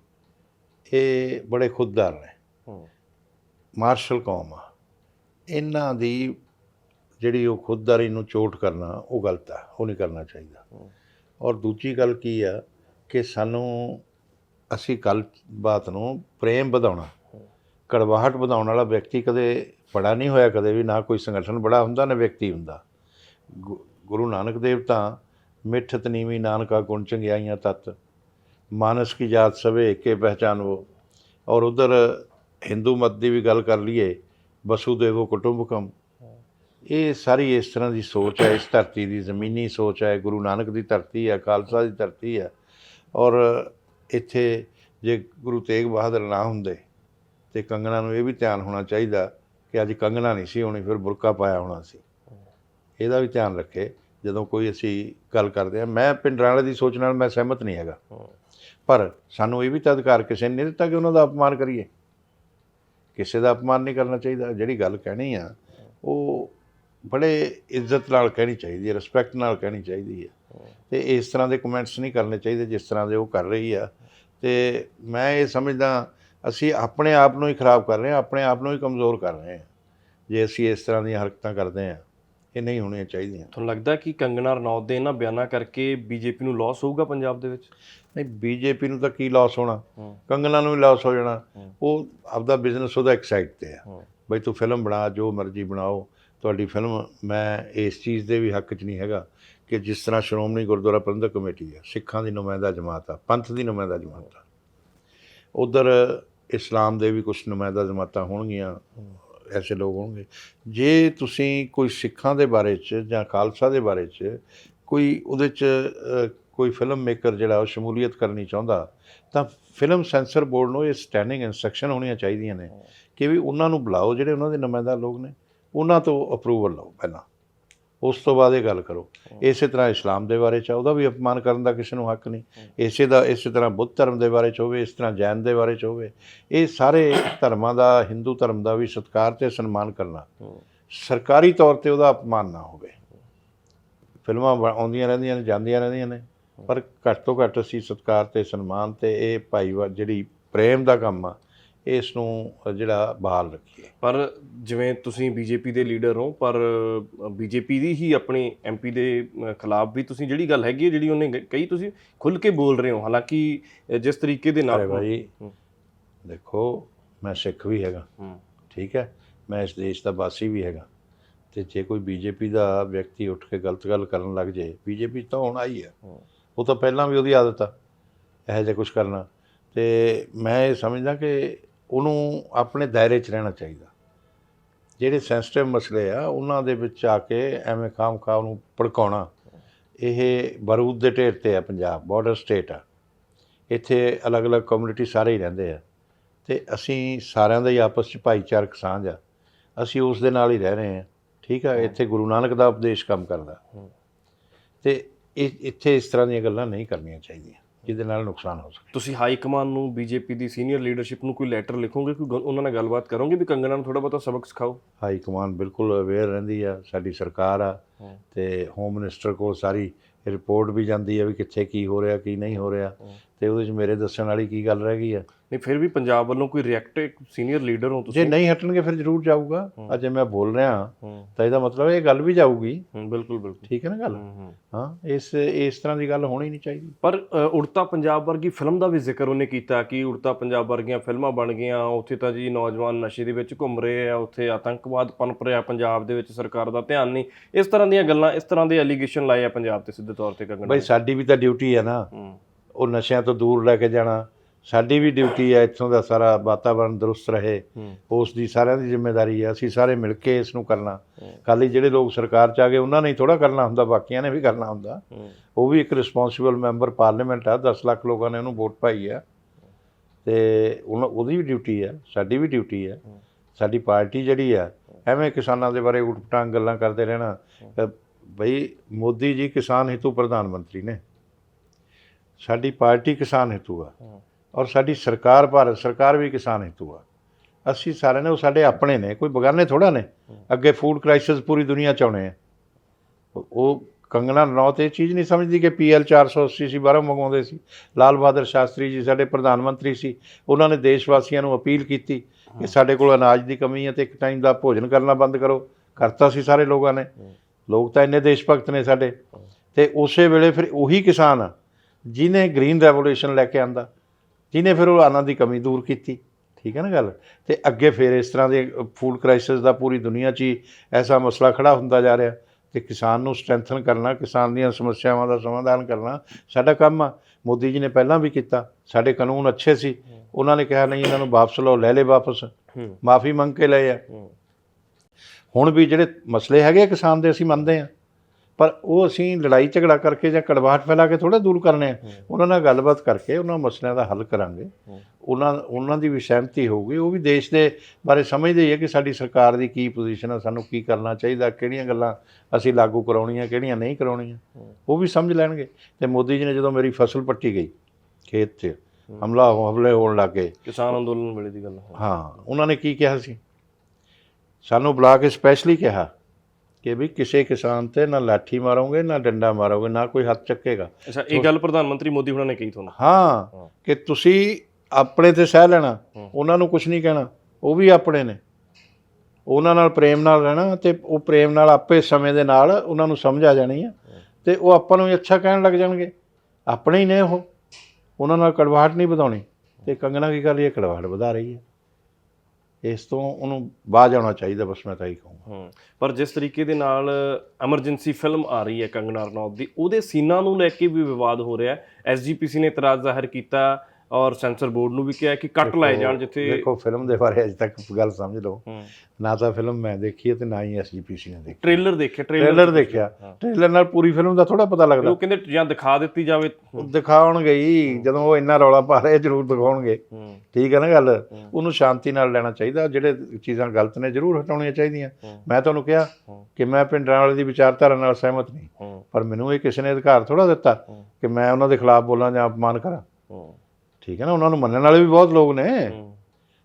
ਇਹ ਬੜੇ ਖੁਦਦਾਰ ਨੇ। ਮਾਰਸ਼ਲ ਕੌਮ ਆ। ਇਹਨਾਂ ਦੀ ਜਿਹੜੀ ਉਹ ਖੁਦਦਾਰੀ ਨੂੰ ਚੋਟ ਕਰਨਾ ਉਹ ਗਲਤ ਆ ਉਹ ਨਹੀਂ ਕਰਨਾ ਚਾਹੀਦਾ। ਔਰ ਦੂਜੀ ਗੱਲ ਕੀ ਆ ਕਿ ਸਾਨੂੰ ਅਸੀਂ ਗੱਲ ਬਾਤ ਨੂੰ ਪ੍ਰੇਮ ਵਧਾਉਣਾ ਕੜਵਾਹਟ ਵਧਾਉਣ ਵਾਲਾ ਵਿਅਕਤੀ ਕਦੇ ਬੜਾ ਨਹੀਂ ਹੋਇਆ ਕਦੇ ਵੀ ਨਾ ਕੋਈ ਸੰਗਠਨ ਬੜਾ ਹੁੰਦਾ ਨਾ ਵਿਅਕਤੀ ਹੁੰਦਾ। ਗੁਰੂ ਨਾਨਕ ਦੇਵ ਤਾਂ ਮਿੱਠਤ ਨੀਵੀਂ ਨਾਨਕਾ ਗੁਣ ਚੰਗਿਆਈਆਂ ਤਤ ਮਾਨਸ ਕੀ ਜਾਤ ਸਵੇ ਏਕੇ ਪਹਿਚਾਨਵੋ। ਔਰ ਉਧਰ ਹਿੰਦੂ ਮਤ ਦੀ ਵੀ ਗੱਲ ਕਰ ਲਈਏ ਵਸੂਦੇਵੋ ਕੁਟੁੰਬਕਮ ਇਹ ਸਾਰੀ ਇਸ ਤਰ੍ਹਾਂ ਦੀ ਸੋਚ ਹੈ ਇਸ ਧਰਤੀ ਦੀ ਜ਼ਮੀਨੀ ਸੋਚ ਹੈ ਗੁਰੂ ਨਾਨਕ ਦੀ ਧਰਤੀ ਹੈ ਖਾਲਸਾ ਦੀ ਧਰਤੀ ਹੈ। ਔਰ ਇੱਥੇ ਜੇ ਗੁਰੂ ਤੇਗ ਬਹਾਦਰ ਨਾ ਹੁੰਦੇ ਤੇ ਕੰਗਣਾ ਨੂੰ ਇਹ ਵੀ ਧਿਆਨ ਹੋਣਾ ਚਾਹੀਦਾ ਕਿ ਅੱਜ ਕੰਗਣਾ ਨਹੀਂ ਸੀ ਹੋਣੀ ਫਿਰ ਬੁਰਕਾ ਪਾਇਆ ਹੋਣਾ ਸੀ। ਇਹਦਾ ਵੀ ਧਿਆਨ ਰੱਖੇ ਜਦੋਂ ਕੋਈ ਅਸੀਂ ਗੱਲ ਕਰਦੇ ਹਾਂ। ਮੈਂ ਪਿੰਡਰਾਂ ਵਾਲੇ ਦੀ ਸੋਚ ਨਾਲ ਮੈਂ ਸਹਿਮਤ ਨਹੀਂ ਹੈਗਾ। ਪਰ ਸਾਨੂੰ ਇਹ ਵੀ ਤਾਂ ਅਧਿਕਾਰ ਕਿਸੇ ਨੇ ਦਿੱਤਾ ਕਿ ਉਹਨਾਂ ਦਾ ਅਪਮਾਨ ਕਰੀਏ। ਕਿਸੇ ਦਾ ਅਪਮਾਨ ਨਹੀਂ ਕਰਨਾ ਚਾਹੀਦਾ। ਜਿਹੜੀ ਗੱਲ ਕਹਿਣੀ ਆ ਉਹ ਬੜੇ ਇੱਜ਼ਤ ਨਾਲ ਕਹਿਣੀ ਚਾਹੀਦੀ ਹੈ ਰਿਸਪੈਕਟ ਨਾਲ ਕਹਿਣੀ ਚਾਹੀਦੀ ਹੈ। ਤੇ ਇਸ ਤਰ੍ਹਾਂ ਦੇ ਕਮੈਂਟਸ ਨਹੀਂ ਕਰਨੇ ਚਾਹੀਦੇ ਜਿਸ ਤਰ੍ਹਾਂ ਦੇ ਉਹ ਕਰ ਰਹੀ ਆ। ਤੇ ਮੈਂ ਇਹ ਸਮਝਦਾ ਅਸੀਂ ਆਪਣੇ ਆਪ ਨੂੰ ਹੀ ਖਰਾਬ ਕਰ ਰਹੇ ਹਾਂ ਆਪਣੇ ਆਪ ਨੂੰ ਹੀ ਕਮਜ਼ੋਰ ਕਰ ਰਹੇ ਹਾਂ। ਜੇ ਅਸੀਂ ਇਸ ਤਰ੍ਹਾਂ ਦੀਆਂ ਹਰਕਤਾਂ ਕਰਦੇ ਹਾਂ ਇਹ ਨਹੀਂ ਹੋਣੀਆਂ ਚਾਹੀਦੀਆਂ। ਤੁਹਾਨੂੰ ਲੱਗਦਾ ਕਿ ਕੰਗਨਾ ਰਣੌਤ ਦੇ ਇਹਨਾਂ ਬਿਆਨਾਂ ਕਰਕੇ ਬੀਜੇਪੀ ਨੂੰ ਲਾਸ ਹੋਊਗਾ ਪੰਜਾਬ ਦੇ ਵਿੱਚ? ਨਹੀਂ ਬੀਜੇਪੀ ਨੂੰ ਤਾਂ ਕੀ ਲਾਸ ਹੋਣਾ? ਕੰਗਨਾ ਨੂੰ ਵੀ ਲਾਸ ਹੋ ਜਾਣਾ। ਉਹ ਆਪਦਾ ਬਿਜ਼ਨਸ ਉਹਦਾ ਇੱਕ ਸਾਈਡ ਤੇ ਆ। ਬਈ ਤੂੰ ਫਿਲਮ ਬਣਾ ਜੋ ਮਰਜ਼ੀ ਬਣਾਓ। ਤੁਹਾਡੀ ਫਿਲਮ ਮੈਂ ਇਸ ਚੀਜ਼ ਦੇ ਵੀ ਹੱਕ 'ਚ ਨਹੀਂ ਹੈਗਾ ਕਿ ਜਿਸ ਤਰ੍ਹਾਂ ਸ਼੍ਰੋਮਣੀ ਗੁਰਦੁਆਰਾ ਪ੍ਰਬੰਧਕ ਕਮੇਟੀ ਹੈ ਸਿੱਖਾਂ ਦੀ ਨੁਮਾਇੰਦਾ ਜਮਾਤ ਆ ਪੰਥ ਦੀ ਨੁਮਾਇੰਦਾ ਜਮਾਤ ਆ। ਉਧਰ ਇਸਲਾਮ ਦੇ ਵੀ ਕੁਝ ਨੁਮਾਇੰਦਾ ਜਮਾਤਾਂ ਹੋਣਗੀਆਂ ਐਸੇ ਲੋਕ ਹੋਣਗੇ। ਜੇ ਤੁਸੀਂ ਕੋਈ ਸਿੱਖਾਂ ਦੇ ਬਾਰੇ 'ਚ ਜਾਂ ਖਾਲਸਾ ਦੇ ਬਾਰੇ 'ਚ ਕੋਈ ਉਹਦੇ 'ਚ ਕੋਈ ਫਿਲਮ ਮੇਕਰ ਜਿਹੜਾ ਉਹ ਸ਼ਮੂਲੀਅਤ ਕਰਨੀ ਚਾਹੁੰਦਾ ਤਾਂ ਫਿਲਮ ਸੈਂਸਰ ਬੋਰਡ ਨੂੰ ਇਹ ਸਟੈਂਡਿੰਗ ਇਨਸਟਰਕਸ਼ਨ ਹੋਣੀਆਂ ਚਾਹੀਦੀਆਂ ਨੇ ਕਿ ਵੀ ਉਹਨਾਂ ਨੂੰ ਬੁਲਾਓ ਜਿਹੜੇ ਉਹਨਾਂ ਦੇ ਨੁਮਾਇੰਦਾ ਲੋਕ ਨੇ। ਉਹਨਾਂ ਤੋਂ ਅਪਰੂਵਲ ਲਓ ਪਹਿਲਾਂ। ਉਸ ਤੋਂ ਬਾਅਦ ਇਹ ਗੱਲ ਕਰੋ। ਇਸੇ ਤਰ੍ਹਾਂ ਇਸਲਾਮ ਦੇ ਬਾਰੇ ਚ ਉਹਦਾ ਵੀ ਅਪਮਾਨ ਕਰਨ ਦਾ ਕਿਸੇ ਨੂੰ ਹੱਕ ਨਹੀਂ। ਇਸੇ ਦਾ ਇਸੇ ਤਰ੍ਹਾਂ ਬੁੱਧ ਧਰਮ ਦੇ ਬਾਰੇ ਚ ਹੋਵੇ ਇਸ ਤਰ੍ਹਾਂ ਜੈਨ ਦੇ ਬਾਰੇ ਚ ਹੋਵੇ ਇਹ ਸਾਰੇ ਧਰਮਾਂ ਦਾ ਹਿੰਦੂ ਧਰਮ ਦਾ ਵੀ ਸਤਿਕਾਰ ਤੇ ਸਨਮਾਨ ਕਰਨਾ। ਸਰਕਾਰੀ ਤੌਰ ਤੇ ਉਹਦਾ ਅਪਮਾਨ ਨਾ ਹੋਵੇ। ਫਿਲਮਾਂ ਆਉਂਦੀਆਂ ਰਹਿੰਦੀਆਂ ਨੇ ਜਾਂਦੀਆਂ ਰਹਿੰਦੀਆਂ ਨੇ ਪਰ ਘੱਟ ਤੋਂ ਘੱਟ ਅਸੀਂ ਸਤਿਕਾਰ ਤੇ ਸਨਮਾਨ ਤੇ ਇਹ ਭਾਈਵਾ ਜਿਹੜੀ ਪ੍ਰੇਮ ਦਾ ਕੰਮ ਆ ਇਸ ਨੂੰ ਜਿਹੜਾ ਬਹਾਲ ਰੱਖੀਏ। ਪਰ ਜਿਵੇਂ ਤੁਸੀਂ ਬੀਜੇਪੀ ਦੇ ਲੀਡਰ ਹੋ ਪਰ ਬੀਜੇਪੀ ਦੀ ਹੀ ਆਪਣੀ ਐਮਪੀ ਦੇ ਖਿਲਾਫ ਵੀ ਤੁਸੀਂ ਜਿਹੜੀ ਗੱਲ ਹੈਗੀ ਜਿਹੜੀ ਉਹਨੇ ਕਹੀ ਤੁਸੀਂ ਖੁੱਲ ਕੇ ਬੋਲ ਰਹੇ ਹੋ। ਹਾਲਾਂਕਿ ਜਿਸ ਤਰੀਕੇ ਦੇ ਨਾਲ ਭਾਈ। ਦੇਖੋ ਮੈਂ ਸਿੱਖ ਵੀ ਹੈਗਾ। ਠੀਕ ਹੈ? ਮੈਂ ਇਸ ਦੇਸ਼ ਦਾ ਵਾਸੀ ਵੀ ਹੈਗਾ। ਤੇ ਜੇ ਕੋਈ ਬੀਜੇਪੀ ਦਾ ਵਿਅਕਤੀ ਉੱਠ ਕੇ ਗਲਤ ਗੱਲ ਕਰਨ ਲੱਗ ਜੇ ਬੀਜੇਪੀ ਤਾਂ ਹੁਣ ਆਈ ਹੈ। ਹੂੰ। ਉਹ ਤਾਂ ਪਹਿਲਾਂ ਵੀ ਉਹਦੀ ਆਦਤ ਆ ਇਹੋ ਜਿਹਾ ਕੁਝ ਕਰਨਾ। ਤੇ ਮੈਂ ਇਹ ਸਮਝਦਾ ਕਿ ਉਹਨੂੰ ਆਪਣੇ ਦਾਇਰੇ 'ਚ ਰਹਿਣਾ ਚਾਹੀਦਾ। ਜਿਹੜੇ ਸੈਂਸਿਟਿਵ ਮਸਲੇ ਆ, ਉਹਨਾਂ ਦੇ ਵਿੱਚ ਆ ਕੇ ਐਵੇਂ ਖਾਮ ਖਾ ਨੂੰ ਭੜਕਾਉਣਾ, ਇਹ ਬਰੂਦ ਦੇ ਢੇਰ ਤੇ ਆ ਪੰਜਾਬ ਬਾਰਡਰ ਸਟੇਟ ਆ। ਇੱਥੇ ਅਲੱਗ-ਅਲੱਗ ਕਮਿਊਨਿਟੀ ਸਾਰੇ ਹੀ ਰਹਿੰਦੇ ਆ। ਤੇ ਅਸੀਂ ਸਾਰਿਆਂ ਦਾ ਹੀ ਆਪਸ 'ਚ ਭਾਈਚਾਰਕ ਸਾਂਝ ਆ। ਅਸੀਂ ਉਸ ਦੇ ਨਾਲ ਹੀ ਰਹਿ ਰਹੇ ਹਾਂ ਠੀਕ ਆ? ਇੱਥੇ ਗੁਰੂ ਨਾਨਕ ਦਾ ਉਪਦੇਸ਼ ਕੰਮ ਕਰਦਾ। ਹੂੰ। ਤੇ ਇਹ, ਇੱਥੇ ਇਸ ਤਰ੍ਹਾਂ ਦੀਆਂ ਗੱਲਾਂ ਨਹੀਂ ਕਰਨੀਆਂ ਚਾਹੀਦੀਆਂ। ਜਿਹਦੇ ਨਾਲ ਨੁਕਸਾਨ ਹੋ ਸਕੇ। ਤੁਸੀਂ ਹਾਈ ਕਮਾਨ ਨੂੰ ਬੀਜੇਪੀ ਦੀ ਸੀਨੀਅਰ ਲੀਡਰਸ਼ਿਪ ਨੂੰ ਕੋਈ ਲੈਟਰ ਲਿਖੋਗੇ? ਕੋਈ ਗੱਲ- ਉਹਨਾਂ ਨਾਲ ਗੱਲਬਾਤ ਕਰੋਗੇ ਵੀ ਕੰਗਣਾ ਨੂੰ ਥੋੜਾ ਬਹੁਤਾ ਸਬਕ ਸਿਖਾਓ? ਹਾਈ ਕਮਾਂਡ ਬਿਲਕੁਲ ਅਵੇਅਰ ਰਹਿੰਦੀ ਆ ਸਾਡੀ ਸਰਕਾਰ ਆ ਹੂੰ। ਤੇ ਹੋਮ ਮਿਨਿਸਟਰ ਕੋਲ ਸਾਰੀ ਰਿਪੋਰਟ ਵੀ ਜਾਂਦੀ ਆ ਵੀ ਕਿੱਥੇ ਕੀ ਹੋ ਰਿਹਾ ਕੀ ਨਹੀਂ ਹੋ ਰਿਹਾ। ਤੇ ਉਹਦੇ 'ਚ ਮੇਰੇ ਦੱਸਣ ਵਾਲੀ ਕੀ ਗੱਲ ਰਹਿ ਗਈ ਆ? ਨਹੀਂ ਫਿਰ ਵੀ ਪੰਜਾਬ ਵੱਲੋਂ ਕੋਈ ਰਿਐਕਟ ਸੀਨੀਅਰ ਲੀਡਰ ਹੋ ਜੇ ਤੁਸੀਂ? ਨਹੀਂ ਹਟਣਗੇ ਫਿਰ ਜ਼ਰੂਰ ਜਾਊਗਾ। ਅਜੇ ਮੈਂ ਬੋਲ ਰਿਹਾ ਤਾਂ ਇਹਦਾ ਮਤਲਬ ਇਹ ਗੱਲ ਵੀ ਜਾਊਗੀ। ਬਿਲਕੁਲ ਬਿਲਕੁਲ। ਠੀਕ ਹੈ ਨਾ ਗੱਲ? ਹੂੰ, ਇਸ ਇਸ ਤਰ੍ਹਾਂ ਦੀ ਗੱਲ ਹੋਣੀ ਨਹੀਂ ਚਾਹੀਦੀ। ਪਰ ਉੜਤਾ ਪੰਜਾਬ ਵਰਗੀ ਫਿਲਮ ਦਾ ਵੀ ਜ਼ਿਕਰ ਉਹਨੇ ਕੀਤਾ ਕਿ ਉੜਤਾ ਪੰਜਾਬ ਵਰਗੀਆਂ ਫਿਲਮਾਂ ਬਣ ਗਈਆਂ ਉੱਥੇ ਤਾਂ ਜੀ ਨੌਜਵਾਨ ਨਸ਼ੇ ਦੇ ਵਿੱਚ ਘੁੰਮ ਰਹੇ ਆ ਉੱਥੇ ਆਤੰਕਵਾਦ ਪਨਪ ਰਿਹਾ ਪੰਜਾਬ ਦੇ ਵਿੱਚ ਸਰਕਾਰ ਦਾ ਧਿਆਨ ਨਹੀਂ। ਇਸ ਤਰ੍ਹਾਂ ਦੀਆਂ ਗੱਲਾਂ ਇਸ ਤਰ੍ਹਾਂ ਦੇ ਐਲੀਗੇਸ਼ਨ ਲਾਏ ਆ ਪੰਜਾਬ ਤੇ ਸਿੱਧੇ ਤੌਰ ਤੇ ਕੰਗਣਾ ਬਈ ਸਾਡੀ ਵੀ ਤਾਂ ਡਿਊਟੀ ਹੈ ਨਾ। ਉਹ ਨਸ਼ਿਆਂ ਤੋਂ ਦੂਰ ਲੈ ਕੇ ਜਾਣਾ ਸਾਡੀ ਵੀ ਡਿਊਟੀ ਹੈ ਇੱਥੋਂ ਦਾ ਸਾਰਾ ਵਾਤਾਵਰਣ ਦਰੁਸਤ ਰਹੇ। ਹੂੰ। ਉਸ ਦੀ ਸਾਰਿਆਂ ਦੀ ਜ਼ਿੰਮੇਵਾਰੀ ਹੈ ਅਸੀਂ ਸਾਰੇ ਮਿਲ ਕੇ ਇਸ ਨੂੰ ਕਰਨਾ। ਹੂੰ। ਹੀ ਜਿਹੜੇ ਲੋਕ ਸਰਕਾਰ ਚ ਆ ਗਏ ਉਹਨਾਂ ਨੇ ਥੋੜਾ ਕਰਨਾ ਹੁੰਦਾ ਬਾਕੀਆਂ ਨੇ ਵੀ ਕਰਨਾ ਹੁੰਦਾ। ਹੂੰ। ਉਹ ਵੀ ਇੱਕ ਰਿਸਪੌਂਸਿਬਲ ਮੈਂਬਰ ਪਾਰਲੀਮੈਂਟ ਆ 10 ਲੱਖ ਲੋਕਾਂ ਨੇ ਉਹਨੂੰ ਵੋਟ ਪਾਈ ਆ। ਤੇ ਉਹਨਾਂ ਉਹਦੀ ਵੀ ਡਿਊਟੀ ਆ ਸਾਡੀ ਵੀ ਡਿਊਟੀ ਆ। ਹੂੰ। ਸਾਡੀ ਪਾਰਟੀ ਜਿਹੜੀ ਆ ਐਵੇਂ ਕਿਸਾਨਾਂ ਦੇ ਬਾਰੇ ਉਟਪਟਾਂਗ ਗੱਲਾਂ ਕਰਦੇ ਰਹਿਣਾ। ਬਈ ਮੋਦੀ ਜੀ ਕਿਸਾਨ ਹਿੱਤੂ ਪ੍ਰਧਾਨ ਮੰਤਰੀ ਨੇ। ਸਾਡੀ ਪਾਰਟੀ ਕਿਸਾਨ ਹਿੱਤੂ ਆ। ਹੂੰ। ਔਰ ਸਾਡੀ ਸਰਕਾਰ ਭਾਰਤ ਸਰਕਾਰ ਵੀ ਕਿਸਾਨ ਹਿੱਤੂ ਆ। ਅਸੀਂ ਸਾਰੇ ਨੇ ਉਹ ਸਾਡੇ ਆਪਣੇ ਨੇ, ਕੋਈ ਬਗਾਨੇ ਥੋੜਾ ਨੇ। ਅੱਗੇ ਫੂਡ ਕ੍ਰਾਈਸਿਸ ਪੂਰੀ ਦੁਨੀਆ ਚ ਆਉਣੇ ਆ। ਉਹ- ਕੰਗਣਾ ਰਣੌਤ ਇਹ ਚੀਜ਼ ਨਹੀਂ ਸਮਝਦੀ ਕਿ ਪੀਐਲ 480 ਸੀ ਬਾਹਰੋਂ ਮੰਗਵਾਉਂਦੇ ਸੀ। ਲਾਲ ਬਹਾਦਰ ਸ਼ਾਸਤਰੀ ਜੀ ਸਾਡੇ ਪ੍ਰਧਾਨ ਮੰਤਰੀ ਸੀ। ਉਹਨਾਂ ਨੇ ਦੇਸ਼ ਵਾਸੀਆਂ ਨੂੰ ਅਪੀਲ ਕੀਤੀ ਕਿ ਸਾਡੇ ਕੋਲ ਅਨਾਜ ਦੀ ਕਮੀ ਹੈ ਤੇ ਇੱਕ ਟਾਈਮ ਦਾ ਭੋਜਨ ਕਰਨਾ ਬੰਦ ਕਰੋ। ਕਰਤਾ ਸੀ ਸਾਰੇ ਲੋਕਾਂ ਨੇ। ਲੋਕ ਤਾਂ ਇੰਨੇ ਦੇਸ਼ ਭਗਤ ਨੇ ਸਾਡੇ। ਤੇ ਉਸੇ ਵੇਲੇ ਫਿਰ ਉਹੀ ਕਿਸਾਨ ਆ ਜਿਨੇ ਗ੍ਰੀਨ ਰੈਵੋਲੂਸ਼ਨ ਲੈ ਕੇ ਆਂਦਾ। ਜਿਨੇ ਫਿਰ ਉਹ ਅਨਾਂ ਦੀ ਕਮੀ ਦੂਰ ਕੀਤੀ ਠੀਕ ਹੈ ਨਾ ਗੱਲ? ਤੇ ਅੱਗੇ ਫਿਰ ਇਸ ਤਰ੍ਹਾਂ ਦੇ ਫੂਡ ਕ੍ਰਾਈਸਿਸ ਦਾ ਪੂਰੀ ਦੁਨੀਆ 'ਚ ਹੀ ਐਸਾ ਮਸਲਾ ਖੜਾ ਹੁੰਦਾ ਜਾ ਰਿਹਾ ਤੇ ਕਿਸਾਨ ਨੂੰ ਸਟਰੈਂਥਨ ਕਰਨਾ ਕਿਸਾਨ ਦੀਆਂ ਸਮੱਸਿਆਵਾਂ ਦਾ ਸਮਾਧਾਨ ਕਰਨਾ ਸਾਡਾ ਕੰਮ ਆ। ਮੋਦੀ ਜੀ ਨੇ ਪਹਿਲਾਂ ਵੀ ਕੀਤਾ ਸਾਡੇ ਕਾਨੂੰਨ ਅੱਛੇ ਸੀ। ਉਹਨਾਂ ਨੇ ਕਿਹਾ ਨਹੀਂ ਇਹਨਾਂ ਨੂੰ ਵਾਪਸ ਲਓ ਲੈ ਲੈ ਵਾਪਸ। ਮਾਫੀ ਮੰਗ ਕੇ ਲਏ ਆ। ਹੁਣ ਵੀ ਜਿਹੜੇ ਮਸਲੇ ਹੈਗੇ ਕਿਸਾਨ ਦੇ ਅਸੀਂ ਮੰਨਦੇ ਆ। ਪਰ ਉਹ ਅਸੀਂ ਲੜਾਈ ਝਗੜਾ ਕਰਕੇ ਜਾਂ ਕੜਵਾਹਟ ਫੈਲਾ ਕੇ ਥੋੜਾ ਦੂਰ ਕਰਨੇ ਆ। ਉਹਨਾਂ ਨਾਲ ਗੱਲਬਾਤ ਕਰਕੇ ਉਹਨਾਂ ਮਸਲਿਆਂ ਦਾ ਹੱਲ ਕਰਾਂਗੇ। ਹੂੰ। ਉਹਨਾਂ ਉਹਨਾਂ ਦੀ ਵੀ ਸਹਿਮਤੀ ਹੋਊਗੀ। ਉਹ ਵੀ ਦੇਸ਼ ਦੇ ਬਾਰੇ ਸਮਝਦੇ ਹੀ ਹੈ ਕਿ ਸਾਡੀ ਸਰਕਾਰ ਦੀ ਕੀ ਪੋਜੀਸ਼ਨ ਹੈ ਸਾਨੂੰ ਕੀ ਕਰਨਾ ਚਾਹੀਦਾ ਕਿਹੜੀਆਂ ਗੱਲਾਂ ਅਸੀਂ ਲਾਗੂ ਕਰਾਉਣੀਆਂ ਕਿਹੜੀਆਂ ਨਹੀਂ ਕਰਾਉਣੀਆਂ। ਹੂੰ। ਉਹ ਵੀ ਸਮਝ ਲੈਣਗੇ। ਤੇ ਮੋਦੀ ਜੀ ਨੇ ਜਦੋਂ ਮੇਰੀ ਫਸਲ ਪੱਟੀ ਗਈ ਖੇਤ 'ਚ ਹਮਲਾ ਹਮਲੇ ਹੋਣ ਲੱਗੇ। ਕਿਸਾਨ ਅੰਦੋਲਨ ਵੇਲੇ ਦੀ ਗੱਲ ਹੈ ਹਾਂ ਉਹਨਾਂ ਨੇ ਕੀ ਕਿਹਾ ਸੀ? ਸਾਨੂੰ ਬੁਲਾ ਕੇ ਸਪੈਸ਼ਲੀ ਕਿਹਾ। ਕਿ ਵੀ ਕਿਸੇ ਕਿਸਾਨ ਤੇ ਨਾ ਲਾਠੀ ਮਾਰੋਗੇ ਨਾ ਡੰਡਾ ਮਾਰੋਗੇ ਨਾ ਕੋਈ ਹੱਥ ਚੱਕੇਗਾ। ਅੱਛਾ ਇਹ ਗੱਲ ਪ੍ਰਧਾਨ ਮੰਤਰੀ ਮੋਦੀ ਹੁਣਾਂ ਨੇ ਕਹੀ ਤੁਹਾਨੂੰ? ਹਾਂ। ਕਿ ਤੁਸੀਂ ਆਪਣੇ ਤੇ ਸਹਿ ਲੈਣਾ। ਉਹਨਾਂ ਨੂੰ ਕੁਝ ਨਹੀਂ ਕਹਿਣਾ ਉਹ ਵੀ ਆਪਣੇ ਨੇ। ਉਹਨਾਂ ਨਾਲ ਪ੍ਰੇਮ ਨਾਲ ਰਹਿਣਾ ਤੇ ਉਹ ਪ੍ਰੇਮ ਨਾਲ ਆਪੇ ਸਮੇਂ ਦੇ ਨਾਲ ਉਹਨਾਂ ਨੂੰ ਸਮਝ ਆ ਜਾਣੀ ਆ ਤੇ ਉਹ ਆਪਾਂ ਨੂੰ ਅੱਛਾ ਕਹਿਣ ਲੱਗ ਜਾਣਗੇ। ਆਪਣੇ ਹੀ ਨੇ ਉਹ। ਉਹਨਾਂ ਨਾਲ ਕੜਵਾਹਟ ਨਹੀਂ ਵਧਾਉਣੀ। ਤੇ ਕੰਗਣਾ ਕੀ ਕਰ ਰਹੀ ਹੈ? ਕੜਵਾਹਟ ਵਧਾ ਰਹੀ ਹੈ। ਇਸ ਤੋਂ ਉਹਨੂੰ ਬਾਜ ਆਉਣਾ ਚਾਹੀਦਾ, ਬਸ ਮੈਂ ਤਾਂ ਇਹੀ ਕਹੂੰਗਾ। ਹੂੰ, ਪਰ ਜਿਸ ਤਰੀਕੇ ਦੇ ਨਾਲ ਐਮਰਜੈਂਸੀ ਫਿਲਮ ਆ ਰਹੀ ਹੈ ਕੰਗਨਾ ਰਣੌਤ ਦੀ, ਉਹਦੇ ਸੀਨਾਂ ਨੂੰ ਲੈ ਕੇ ਵੀ ਵਿਵਾਦ ਹੋ ਰਿਹਾ ਹੈ। ਐਸਜੀਪੀਸੀ ਨੇ ਇਤਰਾਜ਼ ਜ਼ਾਹਿਰ ਕੀਤਾ ਔਰ ਸੈਂਸਰ ਬੋਰਡ ਨੂੰ ਵੀ ਕਿਹਾ ਕਿ ਕੱਟ ਲਾਏ ਜਾਣ ਜਿੱਥੇ ਦੇਖੋ ਫਿਲਮ ਦੇ ਬਾਰੇ ਅਜੇ ਤੱਕ ਗੱਲ ਸਮਝ ਲਓ। ਨਾ ਤਾਂ ਫਿਲਮ ਮੈਂ ਦੇਖੀ ਹੈ ਤੇ ਨਾ ਹੀ ਐਸਜੀਪੀਸੀ ਨੇ ਦੇਖੀ। ਟ੍ਰੇਲਰ ਦੇਖਿਆ ਟ੍ਰੇਲਰ ਦੇਖਿਆ। ਟ੍ਰੇਲਰ ਨਾਲ ਪੂਰੀ ਫਿਲਮ ਦਾ ਥੋੜਾ ਪਤਾ ਲੱਗਦਾ। ਉਹ ਕਹਿੰਦੇ ਜਾਂ ਦਿਖਾ ਦਿੱਤੀ ਜਾਵੇ। ਉਹ ਦਿਖਾਉਣਗੇ ਹੀ ਜਦੋਂ ਉਹ ਇੰਨਾ ਰੌਲਾ ਪਾ ਰਹੇ ਜ਼ਰੂਰ ਦਿਖਾਉਣਗੇ। ਠੀਕ ਹੈ ਨਾ ਗੱਲ। ਉਹਨੂੰ ਸ਼ਾਂਤੀ ਨਾਲ ਲੈਣਾ ਚਾਹੀਦਾ। ਜਿਹੜੇ ਚੀਜ਼ਾਂ ਗਲਤ ਨੇ ਜ਼ਰੂਰ ਹਟਾਉਣੀਆਂ ਚਾਹੀਦੀਆਂ। ਮੈਂ ਤੁਹਾਨੂੰ ਕਿਹਾ। ਕਿ ਮੈਂ ਪਿੰਡਰਾਂ ਵਾਲੇ ਦੀ ਵਿਚਾਰਧਾਰਾ ਨਾਲ ਸਹਿਮਤ ਨਹੀਂ। ਪਰ ਮੈਨੂੰ ਇਹ ਕਿਸੇ ਨੇ ਅਧਿਕਾਰ ਥੋੜਾ ਦਿੱਤਾ। ਕਿ ਮੈਂ ਉਹਨਾਂ ਦੇ ਖਿਲਾਫ ਬੋਲਾਂ ਜਾਂ ਅਪਮਾਨ ਕਰਾਂ। ਠੀਕ ਹੈ ਨਾ ਉਹਨਾਂ ਨੂੰ ਮੰਨਣ ਵਾਲੇ ਵੀ ਬਹੁਤ ਲੋਕ ਨੇ।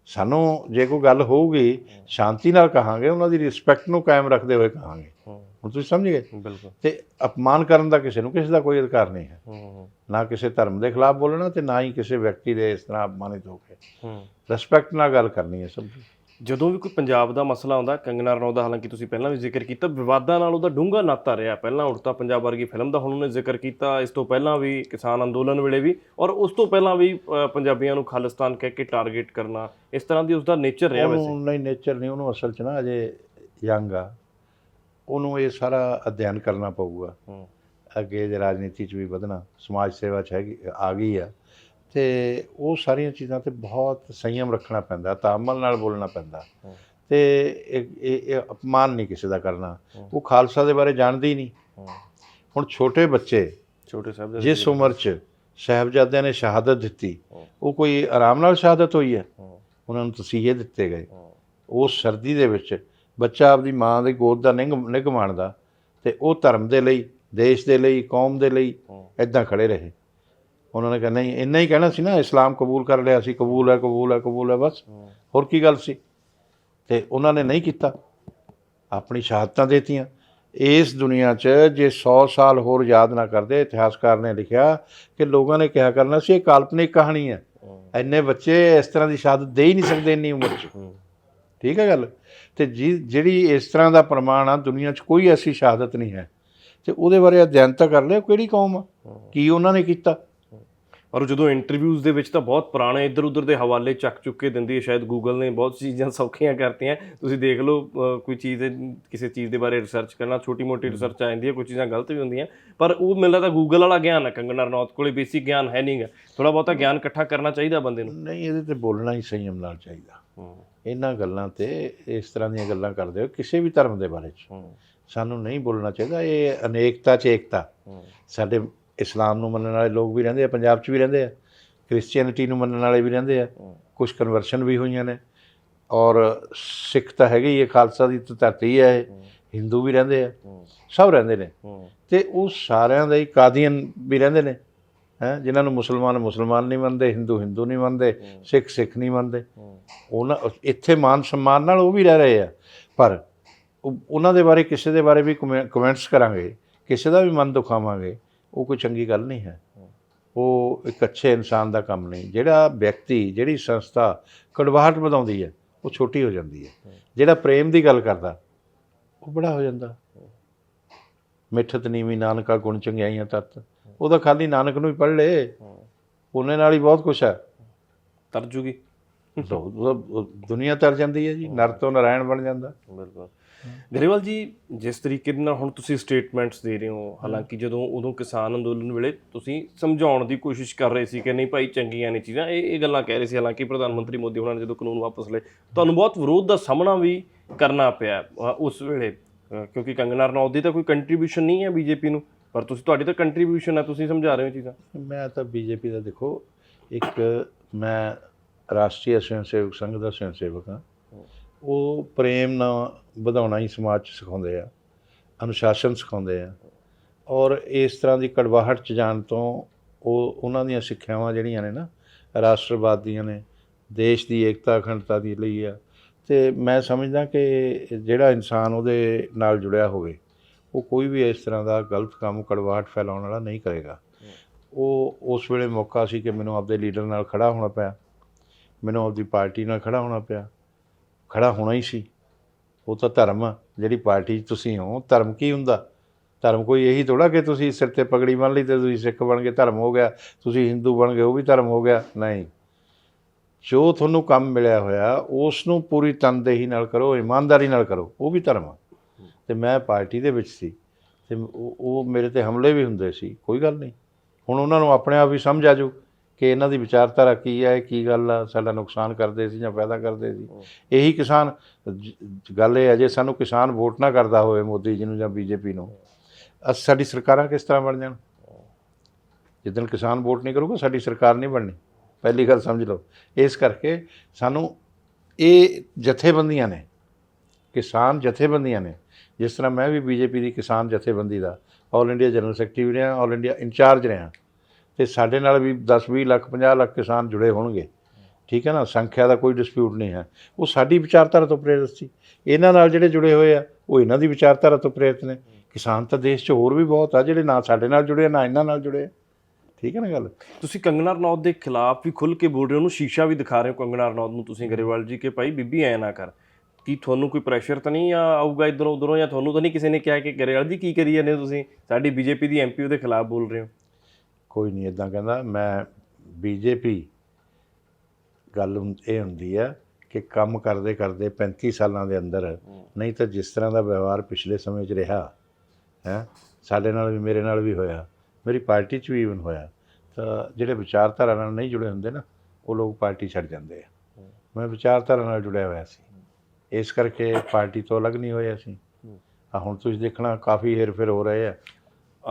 ਸਾਨੂੰ ਜੇ ਕੋਈ ਗੱਲ ਹੋਊਗੀ ਸ਼ਾਂਤੀ ਨਾਲ ਕਹਾਂਗੇ ਉਹਨਾਂ ਦੀ ਰਿਸਪੈਕਟ ਨੂੰ ਕਾਇਮ ਰੱਖਦੇ ਹੋਏ ਕਹਾਂਗੇ। ਹੁਣ ਤੁਸੀਂ ਸਮਝ? ਗਏ ਬਿਲਕੁਲ। ਤੇ ਅਪਮਾਨ ਕਰਨ ਦਾ ਕਿਸੇ ਨੂੰ ਕਿਸੇ ਦਾ ਕੋਈ ਅਧਿਕਾਰ ਨਹੀਂ ਹੈ। ਨਾ ਕਿਸੇ ਧਰਮ ਦੇ ਖਿਲਾਫ ਬੋਲਣਾ ਤੇ ਨਾ ਹੀ ਕਿਸੇ ਵਿਅਕਤੀ ਦੇ ਇਸ ਤਰ੍ਹਾਂ ਅਪਮਾਨਿਤ ਹੋ ਕੇ। ਰਿਸਪੈਕਟ ਨਾਲ ਗੱਲ ਕਰਨੀ ਹੈ ਸਭ ਜਦੋਂ ਵੀ ਕੋਈ ਪੰਜਾਬ ਦਾ ਮਸਲਾ ਆਉਂਦਾ ਕੰਗਨਾ ਰਣੌਤ ਦਾ ਹਾਲਾਂਕਿ ਤੁਸੀਂ ਪਹਿਲਾਂ ਵੀ ਜ਼ਿਕਰ ਕੀਤਾ ਵਿਵਾਦਾਂ ਨਾਲ ਉਹਦਾ ਡੂੰਘਾ ਨਾਤਾ ਰਿਹਾ। ਪਹਿਲਾਂ ਉੜਤਾ ਪੰਜਾਬ ਵਰਗੀ ਫਿਲਮ ਦਾ ਹੁਣ ਉਹਨੇ ਜ਼ਿਕਰ ਕੀਤਾ ਇਸ ਤੋਂ ਪਹਿਲਾਂ ਵੀ ਕਿਸਾਨ ਅੰਦੋਲਨ ਵੇਲੇ ਵੀ ਔਰ ਉਸ ਤੋਂ ਪਹਿਲਾਂ ਵੀ ਪੰਜਾਬੀਆਂ ਨੂੰ ਖਾਲਿਸਤਾਨ ਕਹਿ ਕੇ ਟਾਰਗੇਟ ਕਰਨਾ ਇਸ ਤਰ੍ਹਾਂ ਦੀ ਉਸਦਾ ਨੇਚਰ ਰਿਹਾ ਵੈਸੇ। ਉਹਨੂੰ ਨਹੀਂ ਨੇਚਰ ਨਹੀਂ ਉਹਨੂੰ ਅਸਲ 'ਚ ਨਾ ਅਜੇ ਯੰਗ ਆ। ਉਹਨੂੰ ਇਹ ਸਾਰਾ ਅਧਿਐਨ ਕਰਨਾ ਪਊਗਾ। ਅੱਗੇ ਜੇ ਰਾਜਨੀਤੀ 'ਚ ਵੀ ਵਧਣਾ ਸਮਾਜ ਸੇਵਾ 'ਚ ਹੈਗੀ ਆ ਗਈ ਆ। ਤੇ ਉਹ ਸਾਰੀਆਂ ਚੀਜ਼ਾਂ ਤੇ ਬਹੁਤ ਸੰਯਮ ਰੱਖਣਾ ਪੈਂਦਾ ਤਾਮਲ ਨਾਲ ਬੋਲਣਾ ਪੈਂਦਾ। ਤੇ ਇਹ ਅਪਮਾਨ ਨਹੀਂ ਕਿਸੇ ਦਾ ਕਰਨਾ। ਉਹ ਖਾਲਸਾ ਦੇ ਬਾਰੇ ਜਾਣਦੇ ਹੀ ਨਹੀਂ। ਹੁਣ ਛੋਟੇ ਬੱਚੇ ਛੋਟੇ ਸਾਹਿਬ ਜਿਸ ਉਮਰ 'ਚ ਸਾਹਿਬਜ਼ਾਦਿਆਂ ਨੇ ਸ਼ਹਾਦਤ ਦਿੱਤੀ ਉਹ ਕੋਈ ਆਰਾਮ ਨਾਲ ਸ਼ਹਾਦਤ ਹੋਈ ਹੈ? ਉਹਨਾਂ ਨੂੰ ਤਸੀਹੇ ਦਿੱਤੇ ਗਏ। ਉਸ ਸਰਦੀ ਦੇ ਵਿੱਚ ਬੱਚਾ ਆਪਦੀ ਮਾਂ ਦੀ ਗੋਦ ਦਾ ਨਿੰਗ ਮਾਣਦਾ ਤੇ ਉਹ ਧਰਮ ਦੇ ਲਈ ਦੇਸ਼ ਦੇ ਲਈ ਕੌਮ ਦੇ ਲਈ ਇਦਾਂ ਖੜੇ ਰਹੇ। ਉਹਨਾਂ ਨੇ ਕਹਿੰਦਾ ਨਹੀਂ ਇੰਨਾ ਹੀ ਕਹਿਣਾ ਸੀ ਨਾ ਇਸਲਾਮ ਕਬੂਲ ਕਰ ਲਿਆ ਸੀ ਕਬੂਲ ਹੈ ਕਬੂਲ ਹੈ ਕਬੂਲ ਹੈ ਬਸ। ਹੋਰ ਕੀ ਗੱਲ ਸੀ? ਤੇ ਉਹਨਾਂ ਨੇ ਨਹੀਂ ਕੀਤਾ। ਆਪਣੀ ਸ਼ਹਾਦਤਾਂ ਦੇਤੀਆਂ। ਇਸ ਦੁਨੀਆ 'ਚ ਜੇ 100 ਸਾਲ ਹੋਰ ਯਾਦ ਨਾ ਕਰਦੇ ਇਤਿਹਾਸਕਾਰ ਨੇ ਲਿਖਿਆ ਕਿ ਲੋਕਾਂ ਨੇ ਕਿਹਾ ਕਰਨਾ ਸੀ ਇਹ ਕਾਲਪਨਿਕ ਕਹਾਣੀ ਹੈ। ਇੰਨੇ ਬੱਚੇ ਇਸ ਤਰ੍ਹਾਂ ਦੀ ਸ਼ਹਾਦਤ ਦੇ ਹੀ ਨਹੀਂ ਸਕਦੇ ਇੰਨੀ ਉਮਰ 'ਚ। ਠੀਕ ਹੈ ਗੱਲ? ਤੇ ਜਿਹੜੀ ਇਸ ਤਰ੍ਹਾਂ ਦਾ ਪ੍ਰਮਾਣ ਆ ਦੁਨੀਆ 'ਚ ਕੋਈ ਐਸੀ ਸ਼ਹਾਦਤ ਨਹੀਂ ਹੈ। ਤੇ ਉਹਦੇ ਬਾਰੇ ਅਧਿਐਨ ਤਾਂ ਕਰ ਲਿਆ ਕਿਹੜੀ ਕੌਮ ਆ? ਕੀ ਉਹਨਾਂ ਨੇ ਕੀਤਾ? ਔਰ ਜਦੋਂ ਇੰਟਰਵਿਊਜ਼ ਦੇ ਵਿੱਚ ਤਾਂ ਬਹੁਤ ਪੁਰਾਣੇ ਇੱਧਰ ਉੱਧਰ ਦੇ ਹਵਾਲੇ ਚੱਕ ਚੁੱਕ ਦਿੰਦੀ ਹੈ ਸ਼ਾਇਦ ਗੂਗਲ ਨੇ ਬਹੁਤ ਚੀਜ਼ਾਂ ਸੌਖੀਆਂ ਕਰਤੀਆਂ। ਤੁਸੀਂ ਦੇਖ ਲਓ ਕੋਈ ਚੀਜ਼ ਕਿਸੇ ਚੀਜ਼ ਦੇ ਬਾਰੇ ਰਿਸਰਚ ਕਰਨਾ ਛੋਟੀ ਮੋਟੀ ਰਿਸਰਚ ਆ ਜਾਂਦੀ ਹੈ ਕੋਈ ਚੀਜ਼ਾਂ ਗਲਤ ਵੀ ਹੁੰਦੀਆਂ। ਪਰ ਉਹ ਮੈਨੂੰ ਲੱਗਦਾ ਗੂਗਲ ਵਾਲਾ ਗਿਆਨ ਹੈ ਕੰਗਨਾ ਰਣੌਤ ਕੋਲੇ ਬੇਸਿਕ ਗਿਆਨ ਹੈ ਨਹੀਂਗਾ ਥੋੜਾ ਬਹੁਤਾ ਗਿਆਨ ਇਕੱਠਾ ਕਰਨਾ ਚਾਹੀਦਾ ਬੰਦੇ ਨੂੰ। ਨਹੀਂ ਇਹਦੇ ਤੇ ਬੋਲਣਾ ਹੀ ਸੰਯਮ ਨਾਲ ਚਾਹੀਦਾ। ਇਹਨਾਂ ਗੱਲਾਂ ਤੇ ਇਸ ਤਰ੍ਹਾਂ ਦੀਆਂ ਗੱਲਾਂ ਕਰਦੇ ਹੋ ਕਿਸੇ ਵੀ ਧਰਮ ਦੇ ਬਾਰੇ ਚ। ਸਾਨੂੰ ਨਹੀਂ ਬੋਲਣਾ ਚਾਹੀਦਾ ਇਹ ਅਨੇਕਤਾ ਚ ਏਕਤਾ। ਸਾਡੇ ਇਸਲਾਮ ਨੂੰ ਮੰਨਣ ਵਾਲੇ ਲੋਕ ਵੀ ਰਹਿੰਦੇ ਆ ਪੰਜਾਬ 'ਚ ਵੀ ਰਹਿੰਦੇ ਆ ਕ੍ਰਿਸਚੀਅਨਿਟੀ ਨੂੰ ਮੰਨਣ ਵਾਲੇ ਵੀ ਰਹਿੰਦੇ ਆ ਕੁਝ ਕਨਵਰਸ਼ਨ ਵੀ ਹੋਈਆਂ ਨੇ। ਔਰ ਸਿੱਖ ਤਾਂ ਹੈਗੇ ਹੀ ਇਹ ਖਾਲਸਾ ਦੀ ਧਰਤੀ ਹੈ ਇਹ ਹਿੰਦੂ ਵੀ ਰਹਿੰਦੇ ਆ ਸਭ ਰਹਿੰਦੇ ਨੇ। ਤੇ ਉਹ ਸਾਰਿਆਂ ਦਾ ਹੀ ਕਾਦੀਅਨ ਵੀ ਰਹਿੰਦੇ ਨੇ ਹੈ ਜਿਨ੍ਹਾਂ ਨੂੰ ਮੁਸਲਮਾਨ ਮੁਸਲਮਾਨ ਨਹੀਂ ਮੰਨਦੇ ਹਿੰਦੂ ਹਿੰਦੂ ਨਹੀਂ ਮੰਨਦੇ ਸਿੱਖ ਸਿੱਖ ਨਹੀਂ ਮੰਨਦੇ। ਉਹਨਾਂ ਇੱਥੇ ਮਾਨ ਸਨਮਾਨ ਨਾਲ ਉਹ ਵੀ ਰਹਿ ਰਹੇ ਆ। ਪਰ ਉਹ- ਉਹਨਾਂ ਦੇ ਬਾਰੇ ਕਿਸੇ ਦੇ ਬਾਰੇ ਵੀ ਕਮੈਂਟਸ ਕਰਾਂਗੇ ਕਿਸੇ ਦਾ ਵੀ ਮਨ ਦੁਖਾਵਾਂਗੇ ਉਹ ਕੋਈ ਚੰਗੀ ਗੱਲ ਨਹੀਂ ਹੈ। ਉਹ ਇੱਕ ਅੱਛੇ ਇਨਸਾਨ ਦਾ ਕੰਮ ਨਹੀਂ। ਜਿਹੜਾ ਵਿਅਕਤੀ ਜਿਹੜੀ ਸੰਸਥਾ ਕੜਵਾਹਟ ਵਧਾਉਂਦੀ ਹੈ ਉਹ ਛੋਟੀ ਹੋ ਜਾਂਦੀ ਹੈ। ਜਿਹੜਾ ਪ੍ਰੇਮ ਦੀ ਗੱਲ ਕਰਦਾ ਉਹ ਬੜਾ ਹੋ ਜਾਂਦਾ। ਮਿੱਠਤ ਨੀਵੀਂ ਨਾਨਕਾ ਗੁਣ ਚੰਗਿਆਈਆਂ ਤਤ। ਉਹਦਾ ਖਾਲੀ ਨਾਨਕ ਨੂੰ ਹੀ ਪੜ੍ਹ ਲੇ। ਉਹਨੇ ਨਾਲ ਹੀ ਬਹੁਤ ਕੁਛ ਹੈ। ਤਰ ਜੂਗੀ। ਲੋ- ਉਹ ਦੁਨੀਆ ਤਰ ਜਾਂਦੀ ਹੈ ਜੀ। ਨਰ ਤੋਂ ਨਾਰਾਇਣ ਬਣ ਜਾਂਦਾ। ਬਿਲਕੁਲ। ਗਰੇਵਾਲ ਜੀ, ਜਿਸ ਤਰੀਕੇ ਦੇ ਨਾਲ ਹੁਣ ਤੁਸੀਂ ਸਟੇਟਮੈਂਟਸ ਦੇ ਰਹੇ ਹੋ, ਹਾਲਾਂਕਿ ਜਦੋਂ ਉਦੋਂ ਕਿਸਾਨ ਅੰਦੋਲਨ ਵੇਲੇ ਤੁਸੀਂ ਸਮਝਾਉਣ ਦੀ ਕੋਸ਼ਿਸ਼ ਕਰ ਰਹੇ ਸੀ ਕਿ ਨਹੀਂ ਭਾਈ ਚੰਗੀਆਂ ਨੇ ਚੀਜ਼ਾਂ, ਇਹ ਇਹ ਗੱਲਾਂ ਕਹਿ ਰਹੇ ਸੀ, ਹਾਲਾਂਕਿ ਪ੍ਰਧਾਨ ਮੰਤਰੀ ਮੋਦੀ ਉਹਨਾਂ ਨੇ ਜਦੋਂ ਕਾਨੂੰਨ ਵਾਪਸ ਲਏ, ਤੁਹਾਨੂੰ ਬਹੁਤ ਵਿਰੋਧ ਦਾ ਸਾਹਮਣਾ ਵੀ ਕਰਨਾ ਪਿਆ ਉਸ ਵੇਲੇ ਕਿਉਂਕਿ ਕੰਗਨਾ ਰਣੌਤ ਦੀ ਤਾਂ ਕੋਈ ਕੰਟਰੀਬਿਊਸ਼ਨ ਨਹੀਂ ਹੈ ਬੀਜੇਪੀ ਨੂੰ, ਪਰ ਤੁਸੀਂ, ਤੁਹਾਡੀ ਤਾਂ ਕੰਟਰੀਬਿਊਸ਼ਨ ਹੈ, ਤੁਸੀਂ ਸਮਝਾ ਰਹੇ ਹੋ ਚੀਜ਼ਾਂ। ਮੈਂ ਤਾਂ ਬੀਜੇਪੀ ਦਾ ਦੇਖੋ, ਇੱਕ ਮੈਂ ਰਾਸ਼ਟਰੀ ਸਵੈਂ ਸੇਵਕ ਸੰਘ ਦਾ ਸਵੈਂ ਸੇਵਕ ਹਾਂ। ਉਹ ਪ੍ਰੇਮ ਨਾਲ ਵਧਾਉਣਾ ਹੀ ਸਮਾਜ 'ਚ ਸਿਖਾਉਂਦੇ ਆ, ਅਨੁਸ਼ਾਸਨ ਸਿਖਾਉਂਦੇ ਆ ਔਰ ਇਸ ਤਰ੍ਹਾਂ ਦੀ ਕੜਵਾਹਟ 'ਚ ਜਾਣ ਤੋਂ ਉਹ ਉਹਨਾਂ ਦੀਆਂ ਸਿੱਖਿਆਵਾਂ ਜਿਹੜੀਆਂ ਨੇ ਨਾ, ਰਾਸ਼ਟਰਵਾਦ ਦੀਆਂ ਨੇ, ਦੇਸ਼ ਦੀ ਏਕਤਾ, ਅਖੰਡਤਾ ਦੀ ਲਈ ਆ। ਤੇ ਮੈਂ ਸਮਝਦਾ ਕਿ ਜਿਹੜਾ ਇਨਸਾਨ ਉਹਦੇ ਨਾਲ ਜੁੜਿਆ ਹੋਵੇ, ਉਹ ਕੋਈ ਵੀ ਇਸ ਤਰ੍ਹਾਂ ਦਾ ਗਲਤ ਕੰਮ, ਕੜਵਾਹਟ ਫੈਲਾਉਣ ਵਾਲਾ ਨਹੀਂ ਕਰੇਗਾ। ਉਹ ਉਸ ਵੇਲੇ ਮੌਕਾ ਸੀ ਕਿ ਮੈਨੂੰ ਆਪਦੇ ਲੀਡਰ ਨਾਲ ਖੜਾ ਹੋਣਾ ਪਿਆ, ਮੈਨੂੰ ਆਪਦੀ ਪਾਰਟੀ ਨਾਲ ਖੜਾ ਹੋਣਾ ਪਿਆ। ਖੜਾ ਹੋਣਾ ਹੀ ਸੀ। ਉਹ ਤਾਂ ਧਰਮ ਆ ਜਿਹੜੀ ਪਾਰਟੀ 'ਚ ਤੁਸੀਂ ਹੋ, ਧਰਮ ਕੀ ਹੁੰਦਾ? ਧਰਮ ਕੋਈ ਇਹੀ ਥੋੜਾ ਕਿ ਤੁਸੀਂ ਸਿਰ ਤੇ ਪਗੜੀ ਬੰਨ ਲਈ ਤੇ ਤੁਸੀਂ ਸਿੱਖ ਬਣ ਗਏ, ਧਰਮ ਹੋ ਗਿਆ। ਤੁਸੀਂ ਹਿੰਦੂ ਬਣ ਗਏ, ਉਹ ਵੀ ਧਰਮ ਹੋ ਗਿਆ। ਨਹੀਂ। ਜੋ ਤੁਹਾਨੂੰ ਕੰਮ ਮਿਲਿਆ ਹੋਇਆ ਉਸ ਨੂੰ ਪੂਰੀ ਤਨਦੇਹੀ ਨਾਲ ਕਰੋ, ਇਮਾਨਦਾਰੀ ਨਾਲ ਕਰੋ। ਉਹ ਵੀ ਧਰਮ ਆ। ਤੇ ਮੈਂ ਪਾਰਟੀ ਦੇ ਵਿੱਚ ਸੀ। ਤੇ ਉਹ ਮੇਰੇ ਤੇ ਹਮਲੇ ਵੀ ਹੁੰਦੇ ਸੀ। ਕੋਈ ਗੱਲ ਨਹੀਂ। ਹੁਣ ਉਹਨਾਂ ਨੂੰ ਆਪਣੇ ਆਪ ਹੀ ਸਮਝ ਆ ਜਾਊ। ਕਿ ਇਹਨਾਂ ਦੀ ਵਿਚਾਰਧਾਰਾ ਕੀ ਹੈ ਕੀ ਗੱਲ ਆ ਸਾਡਾ ਨੁਕਸਾਨ ਕਰਦੇ ਸੀ ਜਾਂ ਫਾਇਦਾ ਕਰਦੇ ਸੀ। ਇਹੀ ਕਿਸਾਨ ਗੱਲ ਇਹ ਹੈ ਜੇ ਸਾਨੂੰ ਕਿਸਾਨ ਵੋਟ ਨਾ ਕਰਦਾ ਹੋਵੇ ਮੋਦੀ ਜੀ ਨੂੰ ਜਾਂ ਬੀਜੇਪੀ ਨੂੰ ਸਾਡੀ ਸਰਕਾਰਾਂ ਕਿਸ ਤਰ੍ਹਾਂ ਬਣ ਜਾਣ? ਜਿੱਦਣ ਕਿਸਾਨ ਵੋਟ ਨਹੀਂ ਕਰੂਗਾ ਸਾਡੀ ਸਰਕਾਰ ਨਹੀਂ ਬਣਨੀ। ਪਹਿਲੀ ਗੱਲ ਸਮਝ ਲਓ। ਇਸ ਕਰਕੇ ਸਾਨੂੰ ਇਹ ਜਥੇਬੰਦੀਆਂ ਨੇ ਕਿਸਾਨ ਜਥੇਬੰਦੀਆਂ ਨੇ ਜਿਸ ਤਰ੍ਹਾਂ ਮੈਂ ਵੀ ਬੀਜੇਪੀ ਦੀ ਕਿਸਾਨ ਜਥੇਬੰਦੀ ਦਾ ਆਲ ਇੰਡੀਆ ਜਨਰਲ ਸੈਕਟਰੀ ਵੀ ਰਿਹਾ ਆਲ ਇੰਡੀਆ ਇੰਚਾਰਜ ਰਿਹਾ ਤੇ ਸਾਡੇ ਨਾਲ ਵੀ 10 20 ਲੱਖ 50 ਲੱਖ ਕਿਸਾਨ ਜੁੜੇ ਹੋਣਗੇ। ਠੀਕ ਹੈ ਨਾ? ਸੰਖਿਆ ਦਾ ਕੋਈ ਡਿਸਪਿਊਟ ਨਹੀਂ ਹੈ। ਉਹ ਸਾਡੀ ਵਿਚਾਰਧਾਰਾ ਤੋਂ ਪ੍ਰੇਰਿਤ ਸੀ। ਇਹਨਾਂ ਨਾਲ ਜਿਹੜੇ ਜੁੜੇ ਹੋਏ ਆ ਉਹ ਇਹਨਾਂ ਦੀ ਵਿਚਾਰਧਾਰਾ ਤੋਂ ਪ੍ਰੇਰਿਤ ਨੇ। ਕਿਸਾਨ ਤਾਂ ਦੇਸ਼ 'ਚ ਹੋਰ ਵੀ ਬਹੁਤ ਆ ਜਿਹੜੇ ਨਾ ਸਾਡੇ ਨਾਲ ਜੁੜੇ ਆ, ਨਾ ਇਹਨਾਂ ਨਾਲ ਜੁੜੇ। ਆ। ਠੀਕ ਹੈ ਨਾ ਗੱਲ? ਤੁਸੀਂ ਕੰਗਨਾ ਰਣੌਤ ਦੇ ਖਿਲਾਫ ਵੀ ਖੁੱਲ ਕੇ ਬੋਲ ਰਹੇ ਹੋ ਉਹਨੂੰ ਸ਼ੀਸ਼ਾ ਵੀ ਦਿਖਾ ਰਹੇ ਹੋ ਕੰਗਨਾ ਰਣੌਤ ਨੂੰ ਤੁਸੀਂ ਗਰੇਵਾਲ ਜੀ ਕਿ ਭਾਈ ਬੀਬੀ ਐ ਨਾ ਕਰ। ਕੀ ਤੁਹਾਨੂੰ ਕੋਈ ਪ੍ਰੈਸ਼ਰ ਤਾਂ ਨਹੀਂ ਆਊਗਾ ਇਧਰੋਂ ਉਧਰੋਂ ਜਾਂ ਤੁਹਾਨੂੰ ਤਾਂ ਨਹੀਂ ਕਿਸੇ ਨੇ ਕਿਹਾ ਕਿ ਗਰੇਵਾਲ ਜੀ ਕੀ ਕਰੀ ਜਾਂਦੇ ਤੁਸੀਂ? ਸਾਡੀ ਬੀਜੇਪੀ ਦੀ ਐਮਪੀ ਉਹਦੇ ਖਿਲਾਫ ਬੋਲ ਰਹੇ ਹੋ। ਕੋਈ ਨਹੀਂ ਇਦਾਂ ਕਹਿੰਦਾ ਮੈਂ ਬੀਜੇਪੀ ਗੱਲ ਇਹ ਹੁੰਦੀ ਆ ਕਿ ਕੰਮ ਕਰਦੇ ਕਰਦੇ 35 ਸਾਲਾਂ ਦੇ ਅੰਦਰ ਨਹੀਂ ਤਾਂ ਜਿਸ ਤਰ੍ਹਾਂ ਦਾ ਵਿਵਹਾਰ ਪਿਛਲੇ ਸਮੇਂ 'ਚ ਰਿਹਾ ਹੈ ਸਾਡੇ ਨਾਲ ਵੀ ਮੇਰੇ ਨਾਲ ਵੀ ਹੋਇਆ ਮੇਰੀ ਪਾਰਟੀ 'ਚ ਵੀ ਇਵਨ ਹੋਇਆ ਤਾਂ ਜਿਹੜੇ ਵਿਚਾਰਧਾਰਾ ਨਾਲ ਨਹੀਂ ਜੁੜੇ ਹੁੰਦੇ ਨਾ ਉਹ ਲੋਕ ਪਾਰਟੀ ਛੱਡ ਜਾਂਦੇ ਆ। ਮੈਂ ਵਿਚਾਰਧਾਰਾ ਨਾਲ ਜੁੜਿਆ ਹੋਇਆ ਸੀ। ਇਸ ਕਰਕੇ ਪਾਰਟੀ ਤੋਂ ਅਲੱਗ ਨਹੀਂ ਹੋਏ ਅਸੀਂ। ਆ ਹੁਣ ਤੁਸੀਂ ਦੇਖਣਾ ਕਾਫੀ ਹੇਰ ਫੇਰ ਹੋ ਰਹੇ ਆ।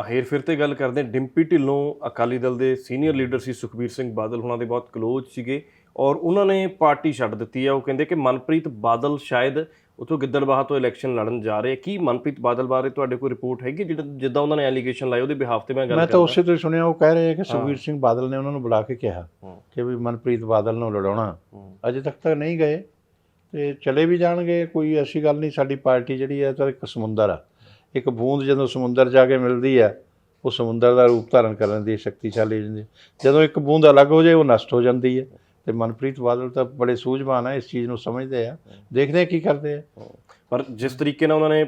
ਹੇਰ ਫਿਰ ਤੇ ਗੱਲ ਕਰਦੇ ਹਾਂ ਡਿੰਪੀ ਢਿੱਲੋਂ ਅਕਾਲੀ ਦਲ ਦੇ ਸੀਨੀਅਰ ਲੀਡਰ ਸੀ ਸੁਖਬੀਰ ਸਿੰਘ ਬਾਦਲ ਉਹਨਾਂ ਦੇ ਬਹੁਤ ਕਲੋਜ਼ ਸੀਗੇ ਔਰ ਉਹਨਾਂ ਨੇ ਪਾਰਟੀ ਛੱਡ ਦਿੱਤੀ ਹੈ ਉਹ ਕਹਿੰਦੇ ਕਿ ਮਨਪ੍ਰੀਤ ਬਾਦਲ ਸ਼ਾਇਦ ਉਥੋਂ ਗਿੱਦੜਬਾਹਾ ਤੋਂ ਇਲੈਕਸ਼ਨ ਲੜਨ ਜਾ ਰਹੇ ਕੀ ਮਨਪ੍ਰੀਤ ਬਾਦਲ ਬਾਰੇ ਤੁਹਾਡੇ ਕੋਈ ਰਿਪੋਰਟ ਹੈਗੀ ਜਿਹੜਾ ਜਿੱਦਾਂ ਉਹਨਾਂ ਨੇ ਐਲੀਗੇਸ਼ਨ ਲਾਏ ਉਹਦੇ ਬਿਹਾਫ ਤੇ ਮੈਂ ਗੱਲ ਮੈਂ ਤਾਂ ਉਸੇ ਤੋਂ ਹੀ ਸੁਣਿਆ ਉਹ ਕਹਿ ਰਹੇ ਆ ਕਿ ਸੁਖਬੀਰ ਸਿੰਘ ਬਾਦਲ ਨੇ ਉਹਨਾਂ ਨੂੰ ਬੁਲਾ ਕੇ ਕਿਹਾ ਹੂੰ। ਕਿ ਵੀ ਮਨਪ੍ਰੀਤ ਬਾਦਲ ਨੂੰ ਲੜਾਉਣਾ। ਹੂੰ। ਅਜੇ ਤੱਕ ਤਾਂ ਨਹੀਂ ਗਏ ਤੇ ਚਲੇ ਵੀ ਜਾਣਗੇ ਕੋਈ ਐਸੀ ਗੱਲ ਨਹੀਂ ਸਾਡੀ ਪਾਰਟੀ ਜਿਹੜੀ ਹੈ ਤਾਂ ਇੱਕ ਸਮੁੰਦਰ ਆ। ਇੱਕ ਬੂੰਦ ਜਦੋਂ ਸਮੁੰਦਰ ਜਾ ਕੇ ਮਿਲਦੀ ਹੈ, ਉਹ ਸਮੁੰਦਰ ਦਾ ਰੂਪ ਧਾਰਨ ਕਰਨ ਦੀ ਸ਼ਕਤੀਸ਼ਾਲੀ ਹੋ ਜਾਂਦੀ ਹੈ। ਜਦੋਂ ਇੱਕ ਬੂੰਦ ਅਲੱਗ ਹੋ ਜਾਏ, ਉਹ ਨਸ਼ਟ ਹੋ ਜਾਂਦੀ ਹੈ। ਤੇ ਮਨਪ੍ਰੀਤ ਬਾਦਲ ਤਾਂ ਬੜੇ ਸੂਝਵਾਨ ਆ, ਇਸ ਚੀਜ਼ ਨੂੰ ਸਮਝਦੇ ਆ। ਦੇਖਦੇ ਕੀ ਕਰਦੇ ਆ। ਪਰ ਜਿਸ ਤਰੀਕੇ ਨਾਲ ਉਹਨਾਂ ਨੇ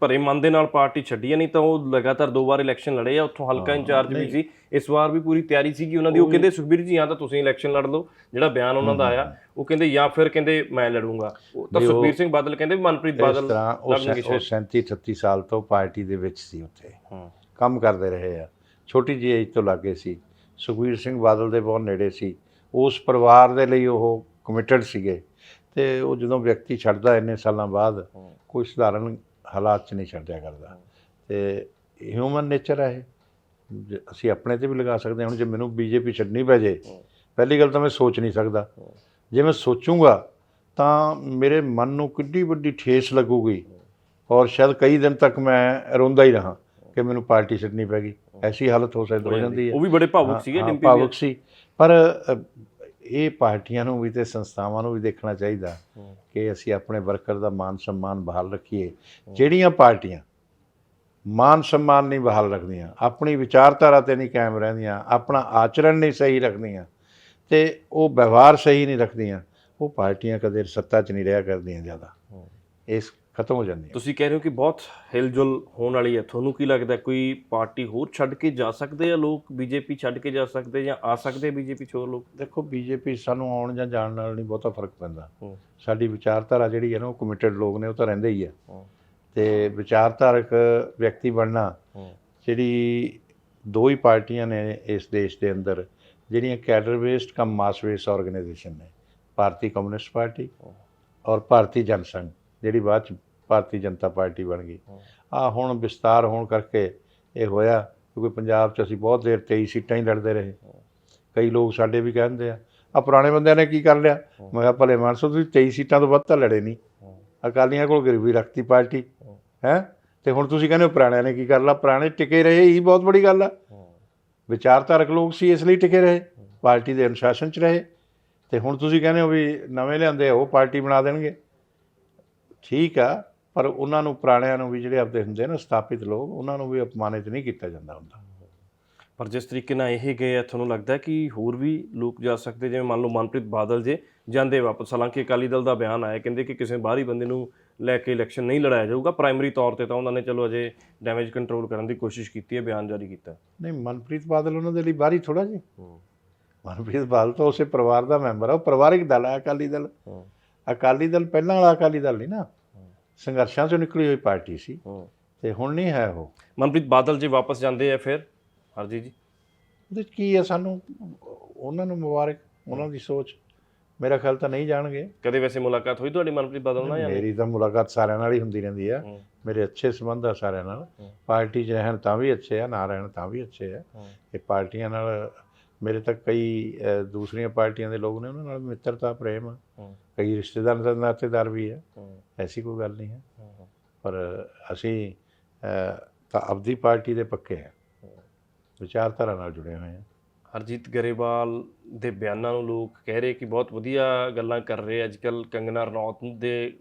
ਭਰੇ ਮਨ ਦੇ ਨਾਲ ਪਾਰਟੀ ਛੱਡੀ ਹੈ ਨਹੀਂ ਤਾਂ ਉਹ ਲਗਾਤਾਰ ਦੋ ਵਾਰ ਇਲੈਕਸ਼ਨ ਲੜੇ ਆ ਉੱਥੋਂ ਹਲਕਾ ਇੰਚਾਰਜ ਵੀ ਸੀ। ਇਸ ਵਾਰ ਵੀ ਪੂਰੀ ਤਿਆਰੀ ਸੀਗੀ ਉਹਨਾਂ ਦੀ। ਉਹ ਕਹਿੰਦੇ ਸੁਖਬੀਰ ਜੀ ਜਾਂ ਤਾਂ ਤੁਸੀਂ ਇਲੈਕਸ਼ਨ ਲੜ ਲਓ। ਜਿਹੜਾ ਬਿਆਨ ਉਹਨਾਂ ਦਾ ਆਇਆ ਉਹ ਕਹਿੰਦੇ ਜਾਂ ਫਿਰ ਕਹਿੰਦੇ ਮੈਂ ਲੜੂੰਗਾ। ਤਾਂ ਸੁਖਬੀਰ ਸਿੰਘ ਬਾਦਲ ਕਹਿੰਦੇ ਮਨਪ੍ਰੀਤ ਇਸ ਬਾਦਲ ਤਰ੍ਹਾਂ ਉਹ ਲੜਨਗੇ ਸੈਂ- ਉਹ 37 38 ਸਾਲ ਤੋਂ ਪਾਰਟੀ ਦੇ ਵਿੱਚ ਸੀ ਉੱਥੇ। ਕੰਮ ਕਰਦੇ ਰਹੇ ਆ। ਛੋਟੀ ਜਿਹੀ ਏਜ ਤੋਂ ਲੱਗੇ ਸੀ। ਸੁਖਬੀਰ ਸਿੰਘ ਬਾਦਲ ਦੇ ਬਹੁਤ ਨੇੜੇ ਸੀ। ਉਸ ਪਰਿਵਾਰ ਦੇ ਲਈ ਉਹ ਕਮਿਟਡ ਸੀਗੇ। ਤੇ ਉਹ ਜਦੋਂ ਵਿਅਕਤੀ ਛੱਡਦਾ ਇੰਨੇ ਸਾਲਾਂ ਬਾਅਦ। ਕੋਈ ਸਧਾਰਨ ਹਾਲਾਤ 'ਚ ਨਹੀਂ ਛੱਡਿਆ ਕਰਦਾ। ਤੇ ਹਿਊਮਨ ਨੇਚਰ ਹੈ ਇਹ। ਅਸੀਂ ਆਪਣੇ ਤੇ ਵੀ ਲਗਾ ਸਕਦੇ ਹਾਂ ਹੁਣ ਜੇ ਮੈਨੂੰ ਬੀਜੇਪੀ ਛੱਡਣੀ ਪੈ ਜੇ ਪਹਿਲੀ ਗੱਲ ਤਾਂ ਮੈਂ ਸੋਚ ਨਹੀਂ ਸਕਦਾ। ਜੇ ਮੈਂ ਸੋਚੂੰਗਾ ਤਾਂ ਮੇਰੇ ਮਨ ਨੂੰ ਕਿੱਡੀ ਵੱਡੀ ਠੇਸ ਲੱਗੂਗੀ। ਔਰ ਸ਼ਾਇਦ ਕਈ ਦਿਨ ਤੱਕ ਮੈਂ ਰੋਂਦਾ ਹੀ ਰਹਾ ਕਿ ਮੈਨੂੰ ਪਾਰਟੀ ਛੱਡਣੀ ਪੈ ਗਈ। ਐਸੀ ਹਾਲਤ ਹੋ ਸਕਦੀ ਹੋ ਜਾਂਦੀ ਹੈ। ਉਹ ਵੀ ਬੜੇ ਭਾਵੁਕ ਸੀਗੇ ਡਿੰਪੀ ਭਾਵੁਕ ਸੀ। ਪਰ ਇਹ ਪਾਰਟੀਆਂ ਨੂੰ ਵੀ ਤੇ ਸੰਸਥਾਵਾਂ ਨੂੰ ਵੀ ਦੇਖਣਾ ਚਾਹੀਦਾ। ਕਿ ਅਸੀਂ ਆਪਣੇ ਵਰਕਰ ਦਾ ਮਾਨ ਸਨਮਾਨ ਬਹਾਲ ਰੱਖੀਏ ਜਿਹੜੀਆਂ ਪਾਰਟੀਆਂ ਮਾਨ ਸਨਮਾਨ ਨਹੀਂ ਬਹਾਲ ਰੱਖਦੀਆਂ ਆਪਣੀ ਵਿਚਾਰਧਾਰਾ ਤੇ ਨਹੀਂ ਕਾਇਮ ਰਹਿੰਦੀਆਂ ਆਪਣਾ ਆਚਰਣ ਨਹੀਂ ਸਹੀ ਰੱਖਦੀਆਂ ਤੇ ਉਹ ਵਿਵਹਾਰ ਸਹੀ ਨਹੀਂ ਰੱਖਦੀਆਂ ਉਹ ਪਾਰਟੀਆਂ ਕਦੇ ਸੱਤਾ 'ਚ ਨਹੀਂ ਰਿਹਾ ਕਰਦੀਆਂ ਜ਼ਿਆਦਾ। ਇਸ ਖਤਮ ਹੋ ਜਾਂਦੀਆਂ। ਤੁਸੀਂ ਕਹਿ ਰਹੇ ਹੋ ਕਿ ਬਹੁਤ ਹਿਲਜੁਲ ਹੋਣ ਵਾਲੀ ਹੈ। ਤੁਹਾਨੂੰ ਕੀ ਲੱਗਦਾ ਕੋਈ ਪਾਰਟੀ ਹੋਰ ਛੱਡ ਕੇ ਜਾ ਸਕਦੇ ਆ ਲੋਕ? ਬੀਜੇਪੀ ਛੱਡ ਕੇ ਜਾ ਸਕਦੇ ਜਾਂ ਆ ਸਕਦੇ ਬੀਜੇਪੀ ਹੋਰ ਲੋਕ? ਦੇਖੋ ਬੀਜੇਪੀ ਸਾਨੂੰ ਆਉਣ ਜਾਂ ਜਾਣ ਨਾਲ ਨਹੀਂ ਬਹੁਤਾ ਫ਼ਰਕ ਪੈਂਦਾ। ਹੂੰ। ਸਾਡੀ ਵਿਚਾਰਧਾਰਾ ਜਿਹੜੀ ਹੈ ਨਾ ਉਹ ਕਮਿਟਡ ਲੋਕ ਨੇ ਉਹ ਤਾਂ ਰਹਿੰਦੇ ਹੀ ਆ। ਹੂੰ। ਤੇ ਵਿਚਾਰਧਾਰਕ ਵਿਅਕਤੀ ਬਣਨਾ ਹੂੰ। ਜਿਹੜੀ ਦੋ ਹੀ ਪਾਰਟੀਆਂ ਨੇ ਇਸ ਦੇਸ਼ ਦੇ ਅੰਦਰ ਜਿਹੜੀਆਂ cadre based cum mass based organisation ਨੇ ਭਾਰਤੀ ਕਮਿਊਨਿਸਟ ਪਾਰਟੀ ਔਰ ਭਾਰਤੀ ਜਨਸੰਘ। ਜਿਹੜੀ ਬਾਅਦ ਚ ਭਾਰਤੀ ਜਨਤਾ ਪਾਰਟੀ ਬਣ ਗਈ। ਹੂੰ। ਆ ਹੁਣ ਵਿਸਤਾਰ ਹੋਣ ਕਰਕੇ ਇਹ ਹੋਇਆ ਕਿਉਂਕਿ ਪੰਜਾਬ 'ਚ ਅਸੀਂ ਬਹੁਤ ਦੇਰ 23 ਸੀਟਾਂ ਹੀ ਲੜਦੇ ਰਹੇ। ਕਈ ਲੋਕ ਸਾਡੇ ਵੀ ਕਹਿੰਦੇ ਆ ਆ ਪੁਰਾਣੇ ਬੰਦਿਆਂ ਨੇ ਕੀ ਕਰ ਲਿਆ? ਮੈਂ ਕਿਹਾ ਭਲੇ ਮਾਨਸੋ ਤੁਸੀਂ 23 ਸੀਟਾਂ ਤੋਂ ਵੱਧ ਤਾਂ ਲੜੇ ਨਹੀਂ। ਅਕਾਲੀਆਂ ਕੋਲ ਗਰੀਬੀ ਰੱਖਤੀ ਪਾਰਟੀ ਹੂੰ। ਹੈ ਤੇ ਹੁਣ ਤੁਸੀਂ ਕਹਿੰਦੇ ਹੋ ਪੁਰਾਣਿਆਂ ਨੇ ਕੀ ਕਰ ਲਾ ਪੁਰਾਣੇ ਟਿਕੇ ਰਹੇ ਹੀ ਬਹੁਤ ਬੜੀ ਗੱਲ ਆ। ਵਿਚਾਰਧਾਰਕ ਲੋਕ ਸੀ ਇਸ ਲਈ ਟਿਕੇ ਰਹੇ। ਪਾਰਟੀ ਦੇ ਅਨੁਸ਼ਾਸਨ 'ਚ ਰਹੇ। ਤੇ ਹੁਣ ਤੁਸੀਂ ਕਹਿੰਦੇ ਹੋ ਵੀ ਨਵੇਂ ਲਿਆਂਦੇ ਆ, ਉਹ ਪਾਰਟੀ ਬਣਾ ਦੇਣਗੇ। ਠੀਕ ਆ ਪਰ ਉਹਨਾਂ ਨੂੰ ਪੁਰਾਣਿਆਂ ਨੂੰ ਵੀ ਜਿਹੜੇ ਆਪਦੇ ਹੁੰਦੇ ਨੇ ਸਥਾਪਿਤ ਲੋਕ ਉਹਨਾਂ ਨੂੰ ਵੀ ਅਪਮਾਨਿਤ ਨਹੀਂ ਕੀਤਾ ਜਾਂਦਾ ਹੁੰਦਾ। ਪਰ ਜਿਸ ਤਰੀਕੇ ਨਾਲ ਇਹ ਗਏ ਆ ਤੁਹਾਨੂੰ ਲੱਗਦਾ ਕਿ ਹੋਰ ਵੀ ਲੋਕ ਜਾ ਸਕਦੇ ਜਿਵੇਂ ਮੰਨ ਲਓ ਮਨਪ੍ਰੀਤ ਬਾਦਲ ਜੇ ਜਾਂਦੇ ਵਾਪਸ ਹਾਲਾਂਕਿ ਅਕਾਲੀ ਦਲ ਦਾ ਬਿਆਨ ਆਇਆ ਕਹਿੰਦੇ ਕਿ ਕਿਸੇ ਬਾਹਰੀ ਬੰਦੇ ਨੂੰ ਲੈ ਕੇ ਇਲੈਕਸ਼ਨ ਨਹੀਂ ਲੜਾਇਆ ਜਾਊਗਾ ਪ੍ਰਾਇਮਰੀ ਤੌਰ ਤੇ ਤਾਂ ਉਹਨਾਂ ਨੇ ਚਲੋ ਅਜੇ ਡੈਮੇਜ ਕੰਟਰੋਲ ਕਰਨ ਦੀ ਕੋਸ਼ਿਸ਼ ਕੀਤੀ ਹੈ ਬਿਆਨ ਜਾਰੀ ਕੀਤਾ ਨਹੀਂ ਮਨਪ੍ਰੀਤ ਬਾਦਲ ਉਹਨਾਂ ਦੇ ਲਈ ਬਾਹਰੀ ਥੋੜਾ ਜੀ। ਮਨਪ੍ਰੀਤ ਬਾਦਲ ਤਾਂ ਉਸੇ ਪਰਿਵਾਰ ਦਾ ਮੈਂਬਰ ਆ ਉਹ ਪਰਿਵਾਰਿਕ ਦਲ ਹੈ ਅਕਾਲੀ ਦਲ। ਅਕਾਲੀ ਦਲ ਪਹਿਲਾਂ ਵਾਲਾ ਅਕਾਲੀ ਦਲ ਨਹੀਂ ਨਾ। ਸੰਘਰਸ਼ਾਂ ਚੋਂ ਨਿਕਲੀ ਹੋਈ ਪਾਰਟੀ ਸੀ। ਤੇ ਹੁਣ ਨਹੀਂ ਹੈ ਉਹ। ਮਨਪ੍ਰੀਤ ਬਾਦਲ ਜੇ ਵਾਪਸ ਜਾਂਦੇ ਆ ਫਿਰ? ਹਰਜੀ ਜੀ। ਉਹਦੇ ਕੀ ਹੈ ਸਾਨੂੰ? ਉਹਨਾਂ ਨੂੰ ਮੁਬਾਰਕ ਉਹਨਾਂ ਦੀ ਸੋਚ। ਮੇਰਾ ਖਿਆਲ ਤਾਂ ਨਹੀਂ ਜਾਣਗੇ। ਕਦੇ ਵੈਸੇ ਮੁਲਾਕਾਤ ਹੋਈ ਤੁਹਾਡੀ ਮਨਪ੍ਰੀਤ ਬਾਦਲ ਨਾਲ ਜਾਂ ਮੇਰੀ ਤਾਂ ਮੁਲਾਕਾਤ ਸਾਰਿਆਂ ਨਾਲ ਹੀ ਹੁੰਦੀ ਰਹਿੰਦੀ ਆ। ਮੇਰੇ ਅੱਛੇ ਸੰਬੰਧ ਆ ਸਾਰਿਆਂ ਨਾਲ। ਪਾਰਟੀ 'ਚ ਰਹਿਣ ਤਾਂ ਵੀ ਅੱਛੇ ਆ ਨਾ ਰਹਿਣ ਤਾਂ ਵੀ ਅੱਛੇ ਆ। ਇਹ ਪਾਰਟੀਆਂ ਨਾਲ ਮੇਰੇ ਤਾਂ ਕਈ ਦੂਸਰੀਆਂ ਪਾਰਟੀਆਂ ਦੇ ਲੋਕ ਨੇ ਉਹਨਾਂ ਨਾਲ ਮਿੱਤਰਤਾ ਪ੍ਰੇਮ ਹੂੰ। ਕਈ ਰਿਸ਼ਤੇਦਾਰ ਦਾ ਨਾਤੇਦਾਰ ਵੀ ਹੂੰ। ਐਸੀ ਕੋਈ ਗੱਲ ਨਹੀਂ ਹੈ ਹੂੰ। ਪਰ ਅਸੀਂ ਤਾਂ ਆਪਦੀ ਪਾਰਟੀ ਦੇ ਪੱਕੇ ਆ ਵਿਚਾਰਧਾਰਾ ਨਾਲ ਜੁੜੇ ਹੋਏ ਆ ਹਰਜੀਤ ਗਰੇਵਾਲ ਦੇ ਬਿਆਨਾਂ ਨੂੰ ਲੋਕ ਕਹਿ ਰਹੇ ਕਿ ਬਹੁਤ ਵਧੀਆ ਗੱਲਾਂ ਕਰ ਰਹੇ ਅੱਜ ਕੱਲ ਕੰਗਨਾ ਰਣੌਤ ਦੇ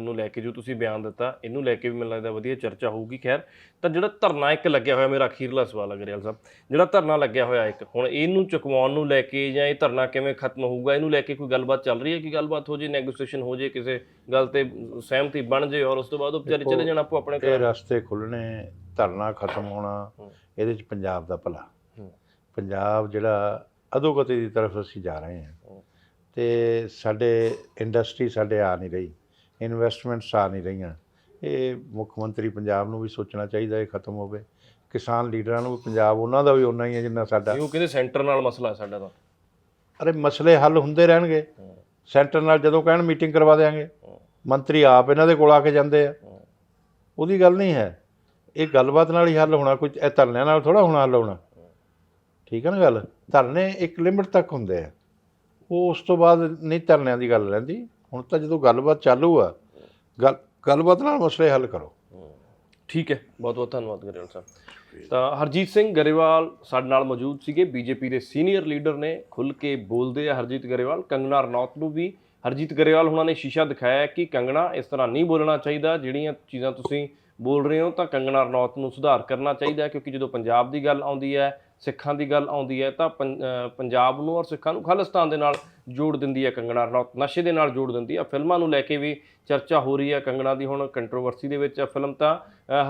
ਨੂੰ ਲੈ ਕੇ ਜੋ ਤੁਸੀਂ ਬਿਆਨ ਦਿੱਤਾ ਇਹਨੂੰ ਲੈ ਕੇ ਵੀ ਮੈਨੂੰ ਲੱਗਦਾ ਵਧੀਆ ਚਰਚਾ ਹੋਊਗੀ ਖੈਰ ਤਾਂ ਜਿਹੜਾ ਧਰਨਾ ਇੱਕ ਲੱਗਿਆ ਹੋਇਆ ਮੇਰਾ ਅਖੀਰਲਾ ਸਵਾਲ ਹੈ ਗਰੇਵਾਲ ਸਾਹਿਬ ਜਿਹੜਾ ਧਰਨਾ ਲੱਗਿਆ ਹੋਇਆ ਇੱਕ ਹੁਣ ਇਹਨੂੰ ਚੁਕਵਾਉਣ ਨੂੰ ਲੈ ਕੇ ਜਾਂ ਇਹ ਧਰਨਾ ਕਿਵੇਂ ਖਤਮ ਹੋਊਗਾ ਇਹਨੂੰ ਲੈ ਕੇ ਕੋਈ ਗੱਲਬਾਤ ਚੱਲ ਰਹੀ ਹੈ ਕਿ ਗੱਲਬਾਤ ਹੋ ਜੇ ਨੈਗੋਸੀਏਸ਼ਨ ਹੋ ਜੇ ਕਿਸੇ ਗੱਲ ਤੇ ਸਹਿਮਤੀ ਬਣ ਜੇ ਔਰ ਉਸ ਤੋਂ ਬਾਅਦ ਉਹ ਵਿਚਾਰੇ ਚਲੇ ਜਾਣ ਆਪੋ ਆਪਣੇ ਇਹ ਘਰ ਰਸਤੇ ਖੁੱਲਣੇ ਧਰਨਾ ਖਤਮ ਹੋਣਾ। ਇਹਦੇ 'ਚ ਪੰਜਾਬ ਦਾ ਭਲਾ। ਪੰਜਾਬ ਜਿਹੜਾ ਅਧੋਗਤੀ ਦੀ ਤਰਫ ਅਸੀਂ ਜਾ ਰਹੇ ਹੂੰ। ਤੇ ਸਾਡੇ ਇੰਡਸਟਰੀ ਸਾਡੇ ਆ ਨਹੀਂ ਰਹੀ ਇਨਵੈਸਟਮੈਂਟਸ ਆ ਨਹੀਂ ਰਹੀਆਂ। ਇਹ ਮੁੱਖ ਮੰਤਰੀ ਪੰਜਾਬ ਨੂੰ ਵੀ ਸੋਚਣਾ ਚਾਹੀਦਾ ਇਹ ਖਤਮ ਹੋਵੇ। ਕਿਸਾਨ ਲੀਡਰਾਂ ਨੂੰ ਵੀ ਪੰਜਾਬ ਉਹਨਾਂ ਦਾ ਵੀ ਉਨਾ ਹੀ ਹੈ ਜਿੰਨਾ ਸਾਡਾ। ਉਹ ਕਹਿੰਦੇ ਸੈਂਟਰ ਨਾਲ ਮਸਲਾ ਹੈ ਸਾਡਾ ਤਾਂ। ਅਰੇ ਮਸਲੇ ਹੱਲ ਹੁੰਦੇ ਰਹਿਣਗੇ। ਸੈਂਟਰ ਨਾਲ ਜਦੋਂ ਕਹਿਣ ਮੀਟਿੰਗ ਕਰਵਾ ਦੇਾਂਗੇ। ਮੰਤਰੀ ਆਪ ਇਹਨਾਂ ਦੇ ਕੋਲ ਆ ਕੇ ਜਾਂਦੇ ਆ। ਉਹਦੀ ਗੱਲ ਨਹੀਂ ਹੈ। ਇਹ ਗੱਲਬਾਤ ਨਾਲ ਹੀ ਹੱਲ ਹੋਣਾ ਕੋਈ ਇਹ ਧਰਨਿਆਂ ਨਾਲ ਥੋੜਾ ਹੋਣਾ ਹੱਲ ਹੋਣਾ। ਠੀਕ ਹੈ ਨਾ ਗੱਲ? ਧਰਨੇ ਇੱਕ ਲਿਮਿਟ ਤੱਕ ਹੁੰਦੇ ਆ। ਉਹ ਉਸ ਤੋਂ ਬਾਅਦ ਨਹੀਂ ਧਰਨਿਆਂ ਦੀ ਗੱਲ ਰਹਿੰਦੀ। ਹੁਣ ਤਾਂ ਜਦੋਂ ਗੱਲਬਾਤ ਚਾਲੂ ਆ, ਗੱਲ ਗੱਲਬਾਤ ਨਾਲ ਮਸਲੇ ਹੱਲ ਕਰੋ। ਠੀਕ ਹੈ, ਬਹੁਤ ਬਹੁਤ ਧੰਨਵਾਦ ਗਰੇਵਾਲ ਸਾਹਿਬ। ਤਾਂ ਹਰਜੀਤ ਸਿੰਘ ਗਰੇਵਾਲ ਸਾਡੇ ਨਾਲ ਮੌਜੂਦ ਸੀਗੇ। ਬੀਜੇਪੀ ਦੇ ਸੀਨੀਅਰ ਲੀਡਰ ਨੇ ਖੁੱਲ ਕੇ ਬੋਲਦੇ ਆ ਹਰਜੀਤ ਗਰੇਵਾਲ। ਕੰਗਨਾ ਰਣੌਤ ਨੂੰ ਵੀ ਹਰਜੀਤ ਗਰੇਵਾਲ ਉਹਨਾਂ ਨੇ ਸ਼ੀਸ਼ਾ ਦਿਖਾਇਆ ਕਿ ਕੰਗਣਾ ਇਸ ਤਰ੍ਹਾਂ ਨਹੀਂ ਬੋਲਣਾ ਚਾਹੀਦਾ। ਜਿਹੜੀਆਂ ਚੀਜ਼ਾਂ ਤੁਸੀਂ ਬੋਲ ਰਹੇ ਹੋ ਤਾਂ ਕੰਗਣਾ ਰਣੌਤ ਨੂੰ ਸੁਧਾਰ ਕਰਨਾ ਚਾਹੀਦਾ ਕਿਉਂਕਿ ਜਦੋਂ ਪੰਜਾਬ ਦੀ ਗੱਲ ਆਉਂਦੀ ਹੈ ਸਿੱਖਾਂ ਦੀ ਗੱਲ ਆਉਂਦੀ ਹੈ ਤਾਂ ਪੰ- ਪੰਜਾਬ ਨੂੰ ਔਰ ਸਿੱਖਾਂ ਨੂੰ ਖਾਲਿਸਤਾਨ ਦੇ ਨਾਲ ਜੋੜ ਦਿੰਦੀ ਹੈ ਕੰਗਣਾ ਰਣੌਤ, ਨਸ਼ੇ ਦੇ ਨਾਲ ਜੋੜ ਦਿੰਦੀ ਹੈ। ਫਿਲਮਾਂ ਨੂੰ ਲੈ ਕੇ ਵੀ ਚਰਚਾ ਹੋ ਰਹੀ ਹੈ ਕੰਗਣਾ ਦੀ ਹੁਣ ਕੰਟਰੋਵਰਸੀ ਦੇ ਵਿੱਚ। ਹੈ ਫਿਲਮ ਤਾਂ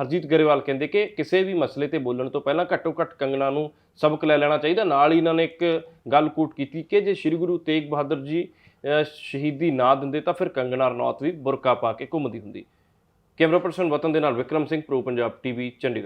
ਹਰਜੀਤ ਗਰੇਵਾਲ ਕਹਿੰਦੇ ਕਿ ਕਿਸੇ ਵੀ ਮਸਲੇ ਤੇ ਬੋਲਣ ਤੋਂ ਪਹਿਲਾਂ ਘੱਟੋ ਘੱਟ ਕੰਗਣਾ ਨੂੰ ਸਬਕ ਲੈ ਲੈਣਾ ਚਾਹੀਦਾ। ਨਾਲ ਹੀ ਇਹਨਾਂ ਨੇ ਇੱਕ ਗੱਲ ਕੂਟ ਕੀਤੀ ਕਿ ਜੇ ਸ੍ਰੀ ਗੁਰੂ ਤੇਗ ਬਹਾਦਰ ਜੀ ਸ਼ਹੀਦੀ ਨਾ ਦਿੰਦੇ ਤਾਂ ਫਿਰ ਕੰਗਣਾ ਰਣੌਤ ਵੀ ਬੁਰਕਾ ਪਾ ਕੇ ਘੁੰਮਦੀ ਹੁੰਦੀ। ਕੈਮਰਾ ਪਰਸਨ ਵਤਨ ਦੇ ਨਾਲ ਵਿਕਰਮ ਸਿੰਘ, ਪ੍ਰੋ ਪੰਜਾਬ ਟੀਵੀ, ਚੰਡੀਗੜ੍ਹ।